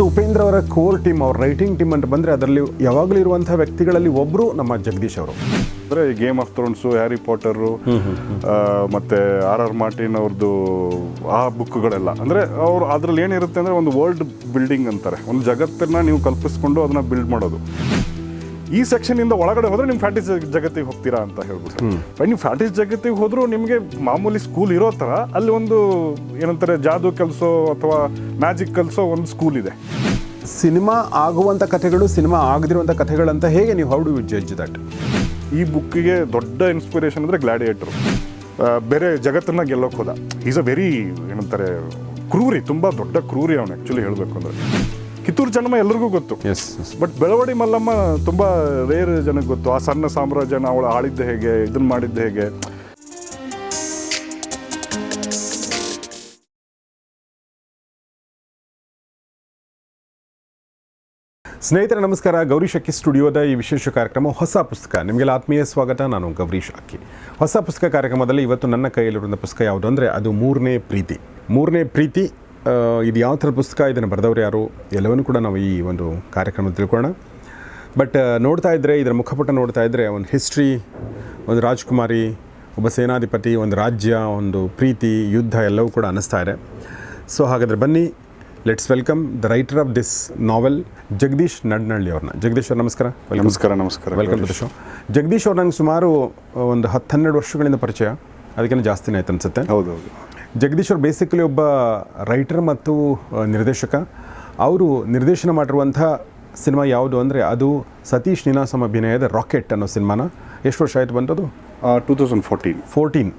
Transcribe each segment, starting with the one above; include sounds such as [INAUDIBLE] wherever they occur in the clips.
So Upendra ಅವರ core team ಅವ್ರ writing team ಅಂತ ಬಂದರೆ ಅದರಲ್ಲಿ ಯಾವಾಗಲೂ ಇರುವಂಥ ವ್ಯಕ್ತಿಗಳಲ್ಲಿ ಒಬ್ಬರು ನಮ್ಮ ಜಗದೀಶ್ ಅವರು. ಅಂದರೆ Game of Thrones Harry Potter ಮತ್ತು ಆರ್ ಆರ್ ಮಾರ್ಟಿನ್ ಅವ್ರದ್ದು ಆ ಬುಕ್ಗಳೆಲ್ಲ ಅಂದರೆ ಅವ್ರು ಅದರಲ್ಲಿ ಏನಿರುತ್ತೆ ಅಂದರೆ ಒಂದು ವರ್ಲ್ಡ್ ಬಿಲ್ಡಿಂಗ್ ಅಂತಾರೆ. ಒಂದು ಜಗತ್ತನ್ನ ನೀವು ಕಲ್ಪಿಸ್ಕೊಂಡು ಅದನ್ನ ಬಿಲ್ಡ್ ಮಾಡೋದು. ಈ ಸೆಕ್ಷನಿಂದ ಒಳಗಡೆ ಹೋದ್ರೆ ನೀವು ಫ್ಯಾಟಿಸ್ ಜಗತ್ತಿಗೆ ಹೋಗ್ತೀರಾ ಅಂತ ಹೇಳ್ಬಿಟ್ಟು ಬಟ್ ನೀವು ಫ್ಯಾಂಟಿಸ್ ಜಗತ್ತಿಗೆ ಹೋದ್ರೂ ನಿಮಗೆ ಮಾಮೂಲಿ ಸ್ಕೂಲ್ ಇರೋ ಥರ ಅಲ್ಲಿ ಒಂದು ಏನಂತಾರೆ ಜಾದು ಕಲಿಸೋ ಅಥವಾ ಮ್ಯಾಜಿಕ್ ಕಲಿಸೋ ಒಂದು ಸ್ಕೂಲ್ ಇದೆ. ಸಿನಿಮಾ ಆಗುವಂಥ ಕಥೆಗಳು ಸಿನಿಮಾ ಆಗದಿರುವಂಥ ಕಥೆಗಳಂತ ಹೇಗೆ ನೀವು how do you judge that ಈ ಬುಕ್ಕಿಗೆ ದೊಡ್ಡ ಇನ್ಸ್ಪಿರೇಷನ್ ಅಂದರೆ ಗ್ಲಾಡಿಯೇಟರ್ ಬೇರೆ ಜಗತ್ತನ್ನ ಗೆಲ್ಲೋಕೆ ಹೋದ. ಈಸ್ ಅ ವೆರಿ ಏನಂತಾರೆ ಕ್ರೂರಿ ತುಂಬ ದೊಡ್ಡ ಕ್ರೂರಿ ಅವನು ಆ್ಯಕ್ಚುಲಿ ಹೇಳಬೇಕು ಅಂದರೆ. ಕಿತ್ತೂರು ಜನ್ಮ ಎಲ್ರಿಗೂ ಗೊತ್ತು. ಎಸ್ ಬಟ್ ಬೆಳವಡಿ ಮಲ್ಲಮ್ಮ ತುಂಬ ರೇರ್ ಜನಕ್ಕೆ ಗೊತ್ತು. ಆ ಸಣ್ಣ ಸಾಮ್ರಾಜ್ಯನ ಅವಳು ಆಳಿದ್ದೆ ಹೇಗೆ ಇದನ್ನ ಮಾಡಿದ್ದೆ ಹೇಗೆ. ಸ್ನೇಹಿತರೆ ನಮಸ್ಕಾರ. ಗೌರಿ ಅಕ್ಕಿ ಸ್ಟುಡಿಯೋದ ಈ ವಿಶೇಷ ಕಾರ್ಯಕ್ರಮ ಹೊಸ ಪುಸ್ತಕ. ನಿಮಗೆಲ್ಲ ಆತ್ಮೀಯ ಸ್ವಾಗತ. ನಾನು ಗೌರಿ ಶಾಕಿ ಹೊಸ ಪುಸ್ತಕ ಕಾರ್ಯಕ್ರಮದಲ್ಲಿ ಇವತ್ತು ನನ್ನ ಕೈಯಲ್ಲಿರುವಂಥ ಪುಸ್ತಕ ಯಾವುದು ಅಂದರೆ ಅದು ಮೂರನೇ ಪ್ರೀತಿ. ಮೂರನೇ ಪ್ರೀತಿ ಇದು ಯಾವ ಥರ ಪುಸ್ತಕ? ಇದನ್ನು ಬರೆದವ್ರು ಯಾರು? ಎಲ್ಲವನ್ನೂ ಕೂಡ ನಾವು ಈ ಒಂದು ಕಾರ್ಯಕ್ರಮ ತಿಳ್ಕೊಳ್ಳೋಣ. ಬಟ್ ನೋಡ್ತಾ ಇದ್ದರೆ ಇದರ ಮುಖಪುಟ ನೋಡ್ತಾ ಇದ್ದರೆ ಒಂದು ಹಿಸ್ಟ್ರಿ ಒಂದು ರಾಜ್ಕುಮಾರಿ ಒಬ್ಬ ಸೇನಾಧಿಪತಿ ಒಂದು ರಾಜ್ಯ ಒಂದು ಪ್ರೀತಿ ಯುದ್ಧ ಎಲ್ಲವೂ ಕೂಡ ಅನ್ನಿಸ್ತಾ ಇದೆ. ಸೊ ಹಾಗಾದರೆ ಬನ್ನಿ let's welcome the writer of this novel Jagadish Nadnalli ಅವ್ರನ್ನ. ಜಗದೀಶ್ ಅವ್ರ ನಮಸ್ಕಾರ. ನಮಸ್ಕಾರ ನಮಸ್ಕಾರ. Welcome to the show Jagadish ಅವ್ರು ನಂಗೆ ಸುಮಾರು ಒಂದು ಹತ್ತು ಹನ್ನೆರಡು ವರ್ಷಗಳಿಂದ ಪರಿಚಯ. ಅದಕ್ಕಿಂತ ಜಾಸ್ತಿನೇ ಆಯ್ತು ಅನ್ಸುತ್ತೆ. ಹೌದೌದು ಜಗದೀಶ್ ಅವ್ರು ಬೇಸಿಕಲಿ ಒಬ್ಬ ರೈಟರ್ ಮತ್ತು ನಿರ್ದೇಶಕ. ಅವರು ನಿರ್ದೇಶನ ಮಾಡಿರುವಂಥ ಸಿನಿಮಾ ಯಾವುದು ಅಂದರೆ ಅದು ಸತೀಶ್ ನೀನಾಸಂ ಅಭಿನಯದ ರಾಕೆಟ್ ಅನ್ನೋ ಸಿನಿಮಾನ. ಎಷ್ಟು ವರ್ಷ ಆಯಿತು ಬಂತದು? Two thousand fourteen fourteen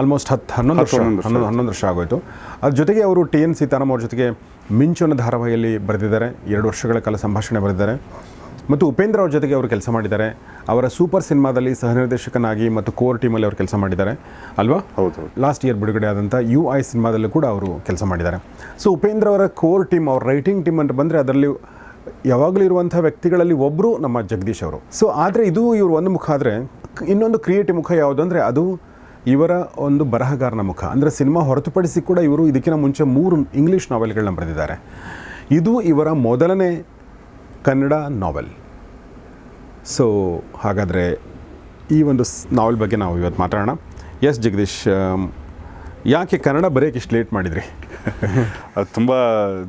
almost ಹತ್ತು ಹನ್ನೊಂದು ವರ್ಷ ಹನ್ನೊಂದು ವರ್ಷ. ಹನ್ನೊಂದು ಹನ್ನೊಂದು ವರ್ಷ ಆಗೋಯಿತು. ಅದ್ರ ಜೊತೆಗೆ ಅವರು ಟಿ ಎನ್ ಸೀತಾರಾಮ್ ಅವ್ರ ಜೊತೆಗೆ ಮಿಂಚು ಅನ್ನೋ ಧಾರಾವಾಹಿಯಲ್ಲಿ ಬರೆದಿದ್ದಾರೆ. ಎರಡು ವರ್ಷಗಳ ಕಾಲ ಸಂಭಾಷಣೆ ಬರೆದಿದ್ದಾರೆ. ಮತ್ತು ಉಪೇಂದ್ರ ಅವ್ರ ಜೊತೆಗೆ ಅವರು ಕೆಲಸ ಮಾಡಿದ್ದಾರೆ. ಅವರ ಸೂಪರ್ ಸಿನಿಮಾದಲ್ಲಿ ಸಹ ನಿರ್ದೇಶಕನಾಗಿ ಮತ್ತು ಕೋರ್ ಟೀಮಲ್ಲಿ ಅವರು ಕೆಲಸ ಮಾಡಿದ್ದಾರೆ. ಅಲ್ವಾ? ಹೌದು ಲಾಸ್ಟ್ ಇಯರ್ ಬಿಡುಗಡೆ ಆದಂಥ ಯು ಐ ಸಿನಿಮಾದಲ್ಲೂ ಕೂಡ ಅವರು ಕೆಲಸ ಮಾಡಿದ್ದಾರೆ. ಸೊ ಉಪೇಂದ್ರ ಅವರ ಕೋರ್ ಟೀಮ್ ಅವ್ರ ರೈಟಿಂಗ್ ಟೀಮ್ ಅಂತ ಬಂದರೆ ಅದರಲ್ಲಿ ಯಾವಾಗಲೂ ಇರುವಂಥ ವ್ಯಕ್ತಿಗಳಲ್ಲಿ ಒಬ್ಬರು ನಮ್ಮ ಜಗದೀಶ್ ಅವರು. ಸೊ ಆದರೆ ಇದು ಇವರು ಒಂದು ಮುಖ ಆದರೆ ಇನ್ನೊಂದು ಕ್ರಿಯೇಟಿವ್ ಮುಖ ಯಾವುದು ಅಂದರೆ ಅದು ಇವರ ಒಂದು ಬರಹಗಾರನ ಮುಖ. ಅಂದರೆ ಸಿನಿಮಾ ಹೊರತುಪಡಿಸಿ ಕೂಡ ಇವರು ಇದಕ್ಕಿಂತ ಮುಂಚೆ ಮೂರು ಇಂಗ್ಲೀಷ್ ನಾವೆಲ್ಗಳನ್ನ ಬರೆದಿದ್ದಾರೆ. ಇದು ಇವರ ಮೊದಲನೇ ಕನ್ನಡ ನಾವೆಲ್. ಸೊ ಹಾಗಾದರೆ ಈ ಒಂದು ನಾವೆಲ್ ಬಗ್ಗೆ ನಾವು ಇವತ್ತು ಮಾತಾಡೋಣ. ಎಸ್ ಜಗದೀಶ್ ಯಾಕೆ ಕನ್ನಡ ಬರೆಯೋಕ್ಕೆ ಇಷ್ಟು ಲೇಟ್ ಮಾಡಿದ್ರಿ? [LAUGHS] ಅದು ತುಂಬ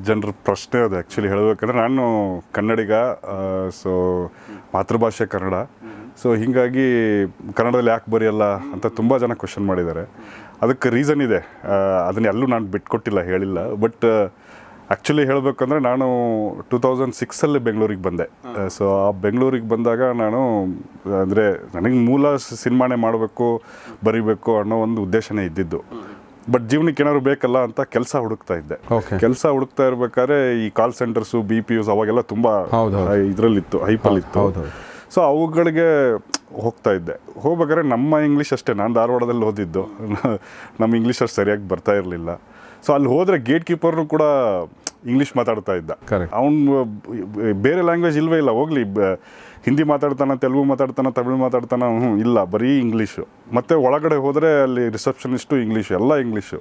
ಜನರ ಪ್ರಶ್ನೆ ಅದು ಆ್ಯಕ್ಚುಲಿ ಹೇಳಬೇಕಂದ್ರೆ ನಾನು ಕನ್ನಡಿಗ ಸೊ ಮಾತೃಭಾಷೆ ಕನ್ನಡ. ಸೊ ಹೀಗಾಗಿ ಕನ್ನಡದಲ್ಲಿ ಯಾಕೆ ಬರೆಯಲ್ಲ ಅಂತ ತುಂಬ ಜನ ಕ್ವಶನ್ ಮಾಡಿದ್ದಾರೆ. ಅದಕ್ಕೆ ರೀಸನ್ ಇದೆ. ಅದನ್ನೆಲ್ಲೂ ನಾನು ಬಿಟ್ಕೊಟ್ಟಿಲ್ಲ, ಹೇಳಿಲ್ಲ. ಬಟ್ ಆ್ಯಕ್ಚುಲಿ ಹೇಳಬೇಕಂದ್ರೆ ನಾನು ಟೂ ತೌಸಂಡ್ ಸಿಕ್ಸಲ್ಲಿ ಬೆಂಗಳೂರಿಗೆ ಬಂದೆ. ಸೊ ಆ ಬೆಂಗಳೂರಿಗೆ ಬಂದಾಗ ನಾನು ಅಂದರೆ ನನಗೆ ಮೂಲ ಸಿನಿಮಾನೇ ಮಾಡಬೇಕು ಬರಿಬೇಕು ಅನ್ನೋ ಒಂದು ಉದ್ದೇಶನೇ ಇದ್ದಿದ್ದು. ಬಟ್ ಜೀವನಕ್ಕೆ ಏನಾದ್ರು ಬೇಕಲ್ಲ ಅಂತ ಕೆಲಸ ಹುಡುಕ್ತಾ ಇದ್ದೆ. ಕೆಲಸ ಹುಡುಕ್ತಾ ಇರ್ಬೇಕಾದ್ರೆ ಈ call centres B P U ಅವಾಗೆಲ್ಲ ತುಂಬ. ಇದರಲ್ಲಿತ್ತು ಹೈಪಲ್ಲಿತ್ತು. ಸೊ ಅವುಗಳಿಗೆ ಹೋಗ್ತಾ ಇದ್ದೆ. ಹೋಗ್ಬೇಕಾದ್ರೆ ನಮ್ಮ ಇಂಗ್ಲೀಷ್ ಅಷ್ಟೇ. ನಾನು ಧಾರವಾಡದಲ್ಲಿ ಓದಿದ್ದು. [LAUGHS] ನಮ್ಮ ಇಂಗ್ಲೀಷ್ ಅಷ್ಟು ಸರಿಯಾಗಿ ಬರ್ತಾ ಇರಲಿಲ್ಲ. ಸೊ ಅಲ್ಲಿ ಹೋದರೆ ಗೇಟ್ ಕೀಪರ್ನು ಕೂಡ ಇಂಗ್ಲೀಷ್ ಮಾತಾಡ್ತಾ ಇದ್ದ. ಕರೆಕ್ಟ್ ಅವನು ಬೇರೆ ಲ್ಯಾಂಗ್ವೇಜ್ ಇಲ್ವೇ ಇಲ್ಲ. ಹೋಗ್ಲಿ ಹಿಂದಿ ಮಾತಾಡ್ತಾನ ತೆಲುಗು ಮಾತಾಡ್ತಾನ ತಮಿಳು ಮಾತಾಡ್ತಾನ ಹ್ಞೂ ಇಲ್ಲ ಬರೀ ಇಂಗ್ಲೀಷು ಮತ್ತು ಒಳಗಡೆ ಹೋದರೆ ಅಲ್ಲಿ ರಿಸೆಪ್ಷನಿಸ್ಟು ಇಂಗ್ಲೀಷು ಎಲ್ಲ ಇಂಗ್ಲೀಷು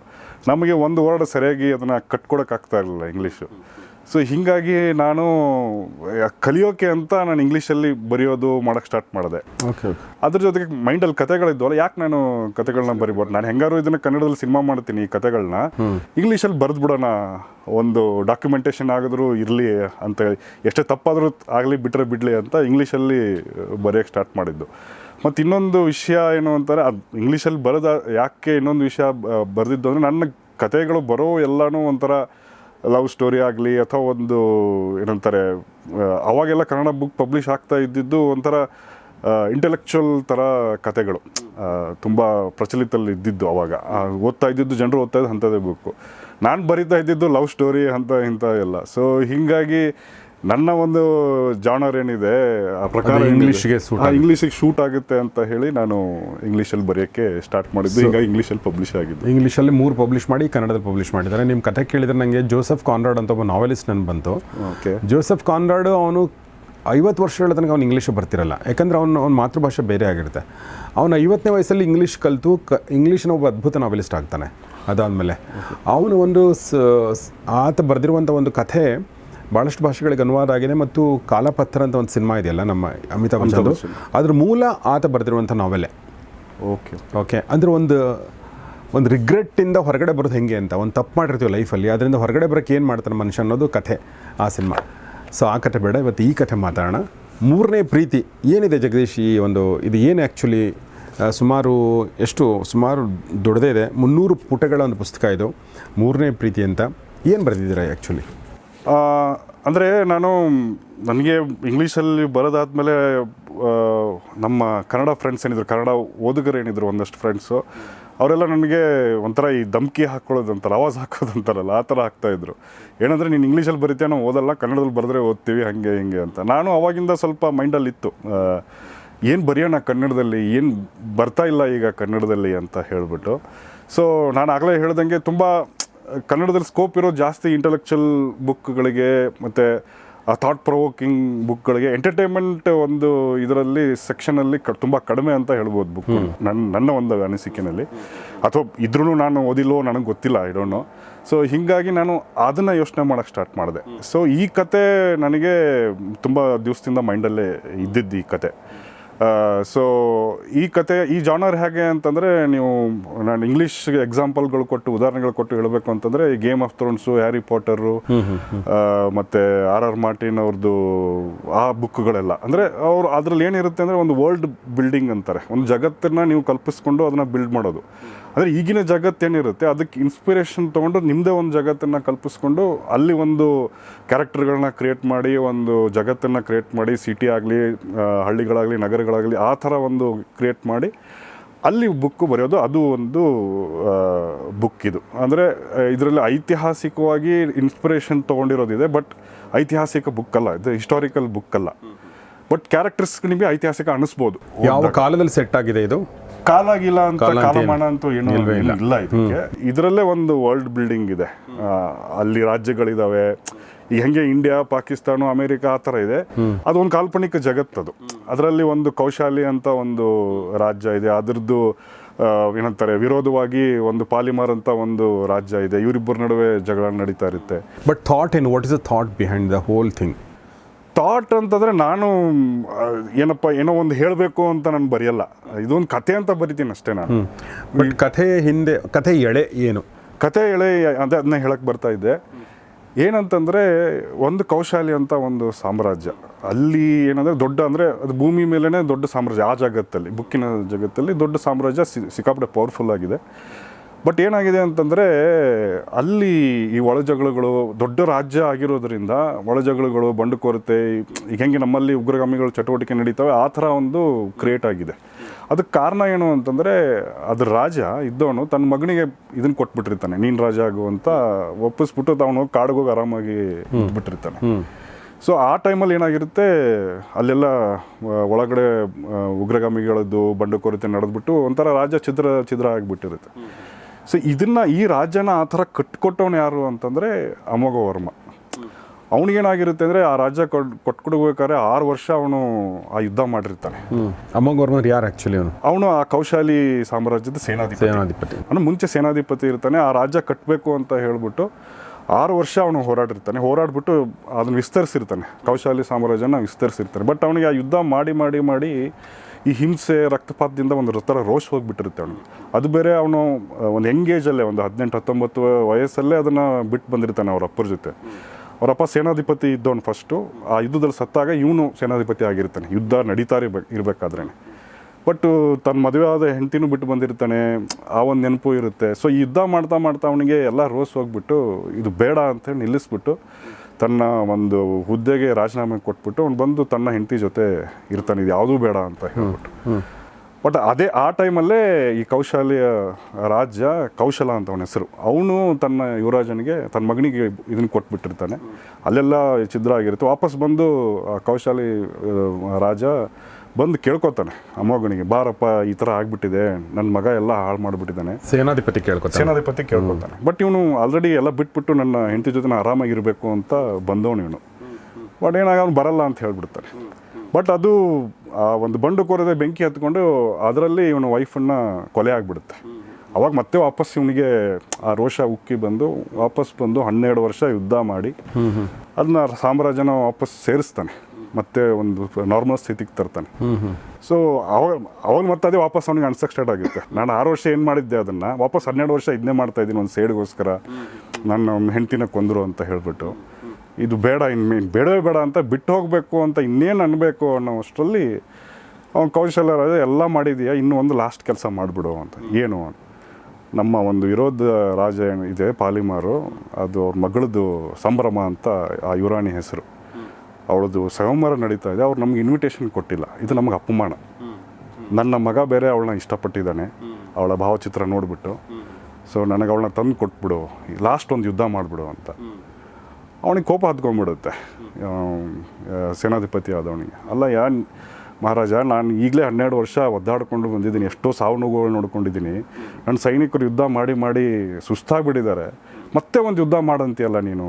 ನಮಗೆ ಒಂದು ವರ್ಡ್ ಸರಿಯಾಗಿ ಅದನ್ನು ಕಟ್ಕೊಡೋಕ್ಕಾಗ್ತಾ ಇರಲಿಲ್ಲ ಇಂಗ್ಲೀಷು ಸೊ ಹೀಗಾಗಿ ನಾನು ಕಲಿಯೋಕೆ ಅಂತ ನಾನು ಇಂಗ್ಲೀಷಲ್ಲಿ ಬರೆಯೋದು ಮಾಡೋಕ್ಕೆ ಸ್ಟಾರ್ಟ್ ಮಾಡಿದೆ. ಓಕೆ ಓಕೆ ಅದ್ರ ಜೊತೆಗೆ ಮೈಂಡಲ್ಲಿ ಕತೆಗಳಿದ್ವಲ್ಲ ಯಾಕೆ ನಾನು ಕತೆಗಳನ್ನ ಬರಿಬೋದು? ನಾನು ಹೆಂಗಾರು ಇದನ್ನು ಕನ್ನಡದಲ್ಲಿ ಸಿನಿಮಾ ಮಾಡ್ತೀನಿ ಈ ಕತೆಗಳನ್ನ ಇಂಗ್ಲೀಷಲ್ಲಿ ಬರೆದು ಬಿಡೋಣ ಒಂದು ಡಾಕ್ಯುಮೆಂಟೇಷನ್ ಆಗಿದ್ರು ಇರಲಿ ಅಂತ ಹೇಳಿ. ಎಷ್ಟೇ ತಪ್ಪಾದರೂ ಆಗಲಿ ಬಿಟ್ಟರೆ ಬಿಡಲಿ ಅಂತ ಇಂಗ್ಲೀಷಲ್ಲಿ ಬರೆಯೋಕ್ಕೆ ಸ್ಟಾರ್ಟ್ ಮಾಡಿದ್ದು. ಮತ್ತು ಇನ್ನೊಂದು ವಿಷಯ ಏನು ಅಂತಾರೆ ಅದು ಇಂಗ್ಲೀಷಲ್ಲಿ ಬರೆದ ಯಾಕೆ ಇನ್ನೊಂದು ವಿಷಯ ಬರೆದಿದ್ದು ಅಂದರೆ ನನ್ನ ಕತೆಗಳು ಬರೋ ಎಲ್ಲನೂ ಒಂಥರ ಲವ್ ಸ್ಟೋರಿ ಆಗಲಿ ಅಥವಾ ಒಂದು, ಏನಂತಾರೆ ಅವಾಗೆಲ್ಲ ಕನ್ನಡ ಬುಕ್ ಪಬ್ಲಿಷ್ ಆಗ್ತಾ ಇದ್ದಿದ್ದು ಒಂಥರ ಇಂಟೆಲೆಕ್ಚುವಲ್ ಥರ ಕತೆಗಳು ತುಂಬ ಪ್ರಚಲಿತಲ್ಲಿ ಇದ್ದಿದ್ದು ಅವಾಗ. ಓದ್ತಾ ಇದ್ದಿದ್ದು ಜನರು ಓದ್ತಾ ಇದ್ದು ಅಂಥದ್ದೇ ಬುಕ್ಕು ನಾನು ಬರಿತಾ ಇದ್ದಿದ್ದು ಲವ್ ಸ್ಟೋರಿ ಅಂತ ಇಂಥ ಎಲ್ಲ. ಸೊ ಹೀಗಾಗಿ ನನ್ನ ಒಂದು ಜಾನರ್ ಏನಿದೆ ಆ ಪ್ರಕಾರ ಇಂಗ್ಲೀಷ್ಗೆ ಇಂಗ್ಲೀಷಿಗೆ ಶೂಟ್ ಆಗುತ್ತೆ ಅಂತ ಹೇಳಿ ನಾನು ಇಂಗ್ಲೀಷಲ್ಲಿ ಬರೆಯೋಕ್ಕೆ ಸ್ಟಾರ್ಟ್ ಮಾಡಿದ್ದು. ಈಗ ಇಂಗ್ಲೀಷಲ್ಲಿ ಪಬ್ಲಿಷ್ ಆಗಿದ್ದು. ಇಂಗ್ಲೀಷಲ್ಲಿ ಮೂರು ಪಬ್ಲಿಷ್ ಮಾಡಿ ಕನ್ನಡದಲ್ಲಿ ಪಬ್ಲಿಷ್ ಮಾಡಿದ್ದಾರೆ. ನಿಮ್ಮ ಕಥೆ ಕೇಳಿದರೆ ನನಗೆ ಜೋಸೆಫ್ ಕಾನ್ರಾಡ್ ಅಂತ ಒಬ್ಬ ನಾವೆಲಿಸ್ಟ್ ನನ್ನ ಬಂತು. ಓಕೆ. ಜೋಸೆಫ್ ಕಾನ್ರಾಡ್ ಅವನು ಐವತ್ತು ವರ್ಷಗಳ ತನಕ ಅವ್ನು ಇಂಗ್ಲೀಷ್ ಬರ್ತಿರಲ್ಲ. ಯಾಕಂದರೆ ಅವನು ಅವ್ನ ಮಾತೃಭಾಷೆ ಬೇರೆ ಆಗಿರುತ್ತೆ. ಅವನು ಐವತ್ತನೇ ವಯಸ್ಸಲ್ಲಿ ಇಂಗ್ಲೀಷ್ ಕಲಿತು ಕ ಇಂಗ್ಲೀಷ್ನ ಒಬ್ಬ ಅದ್ಭುತ ನಾವೆಲಿಸ್ಟ್ ಆಗ್ತಾನೆ. ಅದಾದಮೇಲೆ. ಅವನು ಒಂದು ಸ್- ಆತ ಬರೆದಿರುವಂಥ ಒಂದು ಕಥೆ ಭಾಳಷ್ಟು ಭಾಷೆಗಳಿಗೆ ಅನುವಾದ ಆಗಿದೆ ಮತ್ತು ಕಾಲಪತ್ರ ಅಂತ ಒಂದು ಸಿನಿಮಾ ಇದೆಯಲ್ಲ ನಮ್ಮ ಅಮಿತಾಬ್ ಬಚ್ಚನ್. ಅದ್ರ ಮೂಲ ಆತ ಬರೆದಿರುವಂಥ ನಾವೆಲ್ಲೇ ಓಕೆ. ಓಕೆ ಅಂದ್ರೆ ಒಂದು ಒಂದು ರಿಗ್ರೆಟ್ಟಿಂದ ಹೊರಗಡೆ ಬರೋದು ಹೆಂಗೆ ಅಂತ ಒಂದು ತಪ್ಪು ಮಾಡಿರ್ತೀವಿ ಲೈಫಲ್ಲಿ ಅದರಿಂದ ಹೊರಗಡೆ ಬರೋಕ್ಕೆ ಏನು ಮಾಡ್ತಾನೆ ಮನುಷ್ಯ ಅನ್ನೋದು ಕಥೆ ಆ ಸಿನಿಮಾ. ಸೊ ಆ ಕಥೆ ಬೇಡ ಇವತ್ತು ಈ ಕಥೆ ಮಾತಾಡೋಣ. ಮೂರನೇ ಪ್ರೀತಿ ಏನಿದೆ ಜಗದೀಶ್ ಈ ಒಂದು ಇದು ಏನು ಆ್ಯಕ್ಚುಲಿ ಸುಮಾರು ಎಷ್ಟು ಸುಮಾರು ದೊಡ್ಡದೇ ಇದೆ. ಮುನ್ನೂರು ಪುಟಗಳ ಒಂದು ಪುಸ್ತಕ ಇದು. ಮೂರನೇ ಪ್ರೀತಿ ಅಂತ ಏನು ಬರೆದಿದ್ದೀರಾ ಆ್ಯಕ್ಚುಲಿ ಅಂದರೆ ನಾನು ನನಗೆ ಇಂಗ್ಲೀಷಲ್ಲಿ ಬರೋದಾದಮೇಲೆ ನಮ್ಮ ಕನ್ನಡ ಫ್ರೆಂಡ್ಸ್ ಏನಿದ್ರು, ಕನ್ನಡ ಓದುಗರು ಏನಿದ್ರು ಒಂದಷ್ಟು ಫ್ರೆಂಡ್ಸು ಅವರೆಲ್ಲ ನನಗೆ ಒಂಥರ ಈ ಧಮ್ಕಿ ಹಾಕ್ಕೊಳ್ಳೋದು ಅಂತಾರ ಆವಾಜ್ ಹಾಕೋದು ಅಂತಾರಲ್ಲ ಆ ಥರ ಹಾಕ್ತಾಯಿದ್ರು ಏನಂದರೆ, ನೀನು ಇಂಗ್ಲೀಷಲ್ಲಿ ಬರೀತೀಯ? ನಾವು ಓದಲ್ಲ, ಕನ್ನಡದಲ್ಲಿ ಬರೆದ್ರೆ ಓದ್ತೀವಿ, ಹಾಗೆ, ಹಿಂಗೆ ಅಂತ. ನಾನು ಅವಾಗಿಂದ ಸ್ವಲ್ಪ ಮೈಂಡಲ್ಲಿ ಇತ್ತು ಏನು ಬರೆಯೋಣ ಕನ್ನಡದಲ್ಲಿ, ಏನು ಬರ್ತಾ ಇಲ್ಲ ಈಗ ಕನ್ನಡದಲ್ಲಿ ಅಂತ ಹೇಳಿಬಿಟ್ಟು. ಸೊ ನಾನು ಆಗಲೇ ಹೇಳ್ದಂಗೆ ತುಂಬ ಕನ್ನಡದಲ್ಲಿ ಸ್ಕೋಪ್ ಇರೋ ಜಾಸ್ತಿ ಇಂಟೆಲೆಕ್ಚುಯಲ್ ಬುಕ್ಗಳಿಗೆ ಮತ್ತು ಥಾಟ್ ಪ್ರೊವೋಕಿಂಗ್ ಬುಕ್ಗಳಿಗೆ ಎಂಟರ್ಟೈನ್ಮೆಂಟ್ ಒಂದು ಇದರಲ್ಲಿ ಸೆಕ್ಷನಲ್ಲಿ ಕ ತುಂಬ ಕಡಿಮೆ ಅಂತ ಹೇಳ್ಬೋದು ಬುಕ್ ನನ್ನ ನನ್ನ ಒಂದು ಅನಿಸಿಕೆನಲ್ಲಿ ಅಥವಾ ಇದ್ರೂ ನಾನು ಓದಿಲ್ಲೋ ನನಗೆ ಗೊತ್ತಿಲ್ಲ ಐ ಡೋಂಟ್ ನೋ ಸೊ ಹೀಗಾಗಿ ನಾನು ಅದನ್ನು ಯೋಚನೆ ಮಾಡೋಕ್ಕೆ ಸ್ಟಾರ್ಟ್ ಮಾಡಿದೆ. ಸೊ ಈ ಕತೆ ನನಗೆ ತುಂಬ ದಿವಸದಿಂದ ಮೈಂಡಲ್ಲೇ ಇದ್ದಿದ್ದು ಈ ಕತೆ. ಸೊ ಈ ಕತೆ ಈ ಜಾನರ್ ಹೇಗೆ ಅಂತಂದರೆ ನೀವು ನಾನು ಇಂಗ್ಲೀಷ್ ಎಕ್ಸಾಂಪಲ್ಗಳು ಕೊಟ್ಟು ಉದಾಹರಣೆಗಳು ಕೊಟ್ಟು ಹೇಳಬೇಕು ಅಂತಂದರೆ ಈ Game of Thrones Harry Potter ಮತ್ತು ಆರ್ ಆರ್ ಮಾರ್ಟಿನ್ ಅವ್ರದ್ದು ಆ ಬುಕ್ಗಳೆಲ್ಲ ಅಂದರೆ ಅವ್ರು ಅದರಲ್ಲಿ ಏನಿರುತ್ತೆ ಅಂದರೆ ಒಂದು ವರ್ಲ್ಡ್ ಬಿಲ್ಡಿಂಗ್ ಅಂತಾರೆ. ಒಂದು ಜಗತ್ತನ್ನು ನೀವು ಕಲ್ಪಿಸ್ಕೊಂಡು ಅದನ್ನು ಬಿಲ್ಡ್ ಮಾಡೋದು. ಅಂದರೆ ಈಗಿನ ಜಗತ್ತೇನಿರುತ್ತೆ ಅದಕ್ಕೆ ಇನ್ಸ್ಪಿರೇಷನ್ ತೊಗೊಂಡು ನಿಮ್ಮದೇ ಒಂದು ಜಗತ್ತನ್ನು ಕಲ್ಪಿಸ್ಕೊಂಡು ಅಲ್ಲಿ ಒಂದು ಕ್ಯಾರೆಕ್ಟರ್ಗಳನ್ನ ಕ್ರಿಯೇಟ್ ಮಾಡಿ ಒಂದು ಜಗತ್ತನ್ನು ಕ್ರಿಯೇಟ್ ಮಾಡಿ ಸಿಟಿ ಆಗಲಿ ಹಳ್ಳಿಗಳಾಗಲಿ ನಗರಗಳಾಗಲಿ ಆ ಥರ ಒಂದು ಕ್ರಿಯೇಟ್ ಮಾಡಿ ಅಲ್ಲಿ ಬುಕ್ಕು ಬರೆಯೋದು ಅದು ಒಂದು ಬುಕ್ ಇದು. ಅಂದರೆ ಇದರಲ್ಲಿ ಐತಿಹಾಸಿಕವಾಗಿ ಇನ್ಸ್ಪಿರೇಷನ್ ತೊಗೊಂಡಿರೋದಿದೆ ಬಟ್ ಐತಿಹಾಸಿಕ ಬುಕ್ ಅಲ್ಲ ಇದು ಹಿಸ್ಟಾರಿಕಲ್ ಬುಕ್ ಅಲ್ಲ. ಬಟ್ ಕ್ಯಾರೆಕ್ಟರ್ಸ್ ನಿಮಗೆ ಐತಿಹಾಸಿಕ ಅನಿಸ್ಬೋದು. ಯಾವ ಕಾಲದಲ್ಲಿ ಸೆಟ್ ಆಗಿದೆ ಇದು? ಕಾಲ ಗೀಲ ಅಂತ ಕಾಲ ಕಾಲಮಾನ ಅಂತೂ ಏನು ಇಲ್ಲ. ಇದಕ್ಕೆ. ಇದರಲ್ಲೇ ಒಂದು ವರ್ಲ್ಡ್ ಬಿಲ್ಡಿಂಗ್ ಇದೆ. ಅಲ್ಲಿ ರಾಜ್ಯಗಳಿದಾವೆ. ಈಗ ಹೆಂಗೆ ಇಂಡಿಯಾ ಪಾಕಿಸ್ತಾನ ಅಮೆರಿಕ ಆ ಥರ ಇದೆ. ಅದೊಂದು ಒಂದು ಕಾಲ್ಪನಿಕ ಜಗತ್ತದು ಅದರಲ್ಲಿ ಒಂದು ಕೌಶಾಲಿ ಅಂತ ಒಂದು ರಾಜ್ಯ ಇದೆ. ಅದರದ್ದು ಏನಂತಾರೆ ವಿರೋಧವಾಗಿ ಒಂದು ಪಾಲಿಮಾರ್ ಅಂತ ಒಂದು ರಾಜ್ಯ ಇದೆ. ಇವರಿಬ್ಬರ ನಡುವೆ ಜಗಳ ನಡೀತಾ ಇರುತ್ತೆ. ಬಟ್ ಥಾಟ್ ಏನು? What is the thought behind the whole thing thought ಅಂತಂದರೆ ನಾನು ಏನಪ್ಪ ಏನೋ ಒಂದು ಹೇಳಬೇಕು ಅಂತ ನಾನು ಬರೆಯಲ್ಲ. ಇದೊಂದು ಕಥೆ ಅಂತ ಬರಿತೀನಿ ಅಷ್ಟೇ ನಾನು. ಬಟ್ ಕಥೆ ಹಿಂದೆ ಕಥೆ ಎಳೆ ಏನು? ಕಥೆ ಎಳೆ ಅದೇ ಅದನ್ನ ಹೇಳಕ್ಕೆ ಬರ್ತಾ ಇದ್ದೆ. ಏನಂತಂದರೆ ಒಂದು ಕೌಶಾಲಿ ಅಂತ ಒಂದು ಸಾಮ್ರಾಜ್ಯ. ಅಲ್ಲಿ ಏನಂದರೆ ದೊಡ್ಡ ಅಂದರೆ ಅದು ಭೂಮಿ ಮೇಲೇ ದೊಡ್ಡ ಸಾಮ್ರಾಜ್ಯ ಆ ಜಗತ್ತಲ್ಲಿ ಬುಕ್ಕಿನ ಜಗತ್ತಲ್ಲಿ ದೊಡ್ಡ ಸಾಮ್ರಾಜ್ಯ ಸಿ- ಸಿಕ್ಕಾಪಟ್ಟೆ ಪವರ್ಫುಲ್ ಆಗಿದೆ. ಬಟ್ ಏನಾಗಿದೆ ಅಂತಂದರೆ ಅಲ್ಲಿ ಈ ಒಳಜಗಳಗಳು ದೊಡ್ಡ ರಾಜ್ಯ ಆಗಿರೋದ್ರಿಂದ ಒಳಜಗಳಗಳು ಬಂಡುಕೋರತೆ ಈಗ ಹೆಂಗೆ ನಮ್ಮಲ್ಲಿ ಉಗ್ರಗಾಮಿಗಳು ಚಟುವಟಿಕೆ ನಡೀತವೆ ಆ ಥರ ಒಂದು ಕ್ರಿಯೇಟ್ ಆಗಿದೆ. ಅದಕ್ಕೆ ಕಾರಣ ಏನು ಅಂತಂದರೆ ಅದ್ರ ರಾಜ ಇದ್ದವನು ತನ್ನ ಮಗನಿಗೆ ಇದನ್ನು ಕೊಟ್ಬಿಟ್ಟಿರ್ತಾನೆ ನೀನು ರಾಜ ಆಗುವಂತ ಒಪ್ಪಿಸ್ಬಿಟ್ಟು ತಾವನು ಕಾಡಿಗೆ ಹೋಗಿ ಆರಾಮಾಗಿ ಬಿಟ್ಟಿರ್ತಾನೆ. ಸೊ ಆ ಟೈಮಲ್ಲಿ ಏನಾಗಿರುತ್ತೆ ಅಲ್ಲೆಲ್ಲ ಒಳಗಡೆ ಉಗ್ರಗಾಮಿಗಳದ್ದು ಉಗ್ರಗಾಮಿಗಳದ್ದು ಬಂಡುಕೋರತೆ ನಡೆದ್ಬಿಟ್ಟು ಒಂಥರ ರಾಜ ಛಿದ್ರ ಛಿದ್ರ ಆಗಿಬಿಟ್ಟಿರುತ್ತೆ. ಸೊ ಇದನ್ನ ಈ ರಾಜ್ಯನ ಆ ಥರ ಕಟ್ಕೊಟ್ಟವನು ಯಾರು ಅಂತಂದರೆ ಅಮೋಘ ವರ್ಮ. ಅವನಿಗೇನಾಗಿರುತ್ತೆ ಅಂದರೆ ಆ ರಾಜ್ಯ ಕೊಟ್ ಕೊಟ್ಕೊಡ್ಬೇಕಾದ್ರೆ ಆರು ವರ್ಷ ಅವನು ಆ ಯುದ್ಧ ಮಾಡಿರ್ತಾನೆ. ಅಮೋಘ ವರ್ಮ ಯಾರು ಆ್ಯಕ್ಚುಲಿ ಅವನು? ಅವನು ಆ ಕೌಶಾಲಿ ಸಾಮ್ರಾಜ್ಯದ ಸೇನಾಧಿಪತಿ. ಸೇನಾಧಿಪತಿ. ಅವನು ಮುಂಚೆ ಸೇನಾಧಿಪತಿ ಇರ್ತಾನೆ ಆ ರಾಜ್ಯ ಕಟ್ಟಬೇಕು ಅಂತ ಹೇಳ್ಬಿಟ್ಟು ಆರು ವರ್ಷ ಅವನು ಹೋರಾಡಿರ್ತಾನೆ. ಹೋರಾಡ್ಬಿಟ್ಟು ಅದನ್ನು ವಿಸ್ತರಿಸಿರ್ತಾನೆ. ಕೌಶಾಲಿ ಸಾಮ್ರಾಜ್ಯನ ವಿಸ್ತರಿಸಿರ್ತಾನೆ. ಬಟ್ ಅವನಿಗೆ ಆ ಯುದ್ಧ ಮಾಡಿ ಮಾಡಿ ಮಾಡಿ ಈ ಹಿಂಸೆ ರಕ್ತಪಾತದಿಂದ ಒಂದು ಥರ ರೋಷ್ ಹೋಗಿಬಿಟ್ಟಿರುತ್ತೆ ಅವನು ಅದು ಬೇರೆ ಅವನು ಒಂದು ಎಂಗೇಜಲ್ಲೇ ಒಂದು ಹದಿನೆಂಟು, ಹತ್ತೊಂಬತ್ತು ವಯಸ್ಸಲ್ಲೇ ಅದನ್ನು ಬಿಟ್ಟು ಬಂದಿರ್ತಾನೆ ಅವ್ರ ಅಪ್ಪರ ಜೊತೆ. ಅವರಪ್ಪ ಸೇನಾಧಿಪತಿ ಇದ್ದವನು ಫಸ್ಟು ಆ ಯುದ್ಧದಲ್ಲಿ ಸತ್ತಾಗ ಇವನು ಸೇನಾಧಿಪತಿ ಆಗಿರ್ತಾನೆ. ಯುದ್ಧ ನಡೀತಾ ಇರ್ಬೇಕು ಇರಬೇಕಾದ್ರೆ ಬಟ್ ತನ್ನ ಮದುವೆ ಆದ ಹೆಂಡತಿನೂ ಬಿಟ್ಟು ಬಂದಿರ್ತಾನೆ. ಆ ಒಂದು ನೆನಪು ಇರುತ್ತೆ. ಸೊ ಯುದ್ಧ ಮಾಡ್ತಾ ಮಾಡ್ತಾ ಅವನಿಗೆ ಎಲ್ಲ ರೋಸ್ ಹೋಗ್ಬಿಟ್ಟು, ಇದು ಬೇಡ ಅಂತೇಳಿ ನಿಲ್ಲಿಸ್ಬಿಟ್ಟು ತನ್ನ ಒಂದು ಹುದ್ದೆಗೆ ರಾಜೀನಾಮೆ ಕೊಟ್ಬಿಟ್ಟು ಅವ್ನು ಬಂದು ತನ್ನ ಹೆಂಡತಿ ಜೊತೆ ಇರ್ತಾನೆ. ಇದು ಯಾವುದೂ ಬೇಡ ಅಂತ ಹೇಳ್ಬಿಟ್ಟು. ಬಟ್ ಅದೇ ಆ ಟೈಮಲ್ಲೇ ಈ ಕೌಶಲ್ಯ ರಾಜ್ಯ ಕೌಶಲ ಅಂತ ಅವನ ಹೆಸರು. ಅವನು ತನ್ನ ಯುವರಾಜನಿಗೆ ತನ್ನ ಮಗನಿಗೆ ಇದನ್ನು ಕೊಟ್ಬಿಟ್ಟಿರ್ತಾನೆ. ಅಲ್ಲೆಲ್ಲ ಚಿದ್ರ ಆಗಿರುತ್ತೆ. ವಾಪಸ್ ಬಂದು ಆ ಕೌಶಾಲಿ ರಾಜ ಬಂದು ಕೇಳ್ಕೊತಾನೆ ಅಮ್ಮಗನಿಗೆ ಬಾರಪ್ಪ ಈ ಥರ ಆಗಿಬಿಟ್ಟಿದೆ ನನ್ನ ಮಗ ಎಲ್ಲ ಹಾಳು ಮಾಡಿಬಿಟ್ಟಿದ್ದಾನೆ. ಸೇನಾಧಿಪತಿ ಕೇಳ್ಕೊತಾನೆ. ಸೇನಾಧಿಪತಿ ಕೇಳ್ಕೊತಾನೆ. ಬಟ್ ಇವನು ಆಲ್ರೆಡಿ ಎಲ್ಲ ಬಿಟ್ಬಿಟ್ಟು ನನ್ನ ಹೆಂಡತಿ ಜೊತೆ ನಾನು ಆರಾಮಾಗಿರಬೇಕು ಅಂತ ಬಂದವನು ಇವನು. ಬಟ್ ಏನಾಗ ಅವ್ನು ಬರಲ್ಲ ಅಂತ ಹೇಳ್ಬಿಡ್ತಾನೆ. ಬಟ್ ಅದು ಆ ಒಂದು ಬಂಡು ಕೋರದೆ ಬೆಂಕಿ ಹತ್ಕೊಂಡು ಅದರಲ್ಲಿ ಇವನ ವೈಫನ್ನು ಕೊಲೆ ಆಗಿಬಿಡುತ್ತೆ. ಅವಾಗ ಮತ್ತೆ ವಾಪಸ್ ಇವನಿಗೆ ಆ ರೋಷ ಉಕ್ಕಿ ಬಂದು ವಾಪಸ್ ಬಂದು ಹನ್ನೆರಡು ವರ್ಷ ಯುದ್ಧ ಮಾಡಿ ಅದನ್ನ ಸಾಮ್ರಾಜ್ಯನ ವಾಪಸ್ ಸೇರಿಸ್ತಾನೆ. ಮತ್ತೆ ಒಂದು ನಾರ್ಮಲ್ ಸ್ಥಿತಿಗೆ ತರ್ತಾನೆ. ಸೊ ಅವಾಗ ಅವಾಗ ಮತ್ತೆ ಅದೇ ವಾಪಸ್ ಅವ್ನಿಗೆ ಅನ್ಸಕ್ಕೆ ಸ್ಟಾರ್ಟ್ ಆಗುತ್ತೆ ನಾನು ಆರು ವರ್ಷ ಏನು ಮಾಡಿದ್ದೆ ಅದನ್ನು ವಾಪಸ್ ಹನ್ನೆರಡು ವರ್ಷ ಇದನ್ನೇ ಮಾಡ್ತಾ ಇದ್ದೀನಿ ಒಂದು ಸೈಡ್ಗೋಸ್ಕರ. ನನ್ನ ಹೆಂಡ್ತಿನ ಕೊಂದರು ಅಂತ ಹೇಳ್ಬಿಟ್ಟು. ಇದು ಬೇಡ ಇನ್ನು ಬೇಡವೇ ಬೇಡ ಅಂತ ಬಿಟ್ಟು ಹೋಗಬೇಕು ಅಂತ ಇನ್ನೇನು ಅನ್ಬೇಕು ಅನ್ನೋ ಅಷ್ಟರಲ್ಲಿ ಅವ್ನು ಕೌಶಲ್ಯ ರಾಜ ಎಲ್ಲ ಮಾಡಿದೀಯಾ ಇನ್ನೂ ಒಂದು ಲಾಸ್ಟ್ ಕೆಲಸ ಮಾಡಿಬಿಡು ಅಂತ. ಏನು? ನಮ್ಮ ಒಂದು ವಿರೋಧ ರಾಜ ಇದೆ ಪಾಲಿಮಾರು ಅದು ಅವ್ರ ಮಗಳದು ಸಂಭ್ರಮ ಅಂತ ಆ ಯುರಾಣಿ ಹೆಸರು. ಅವಳದು ಸಂಗಮರ ನಡೀತಾ ಇದೆ, ಅವ್ರು ನಮ್ಗೆ ಇನ್ವಿಟೇಷನ್ ಕೊಟ್ಟಿಲ್ಲ. ಇದು ನಮ್ಗೆ ಅಪಮಾನ. ನನ್ನ ಮಗ ಬೇರೆ ಅವಳನ್ನ ಇಷ್ಟಪಟ್ಟಿದ್ದಾನೆ, ಅವಳ ಭಾವಚಿತ್ರ ನೋಡಿಬಿಟ್ಟು. ಸೊ ನನಗೆ ಅವಳನ್ನ ತಂದು ಕೊಟ್ಬಿಡು ಲಾಸ್ಟ್ ಒಂದು ಯುದ್ಧ ಮಾಡಿಬಿಡು ಅಂತ. ಅವನಿಗೆ ಕೋಪ ಹತ್ಕೊಂಡ್ಬಿಡುತ್ತೆ. ಸೇನಾಧಿಪತಿ ಆದವನಿಗೆ. ಅಲ್ಲ ಯಾ ಮಹಾರಾಜ, ನಾನು ಈಗಲೇ ಹನ್ನೆರಡು ವರ್ಷ ಒದ್ದಾಡ್ಕೊಂಡು ಬಂದಿದ್ದೀನಿ, ಎಷ್ಟೋ ಸಾವು ನೋವುಗಳು ನೋಡ್ಕೊಂಡಿದ್ದೀನಿ. ನನ್ನ ಸೈನಿಕರು ಯುದ್ಧ ಮಾಡಿ ಮಾಡಿ ಸುಸ್ತಾಗಿಬಿಟ್ಟಿದ್ದಾರೆ. ಮತ್ತೆ ಒಂದು ಯುದ್ಧ ಮಾಡಂತೀಯಲ್ಲ ನೀನು?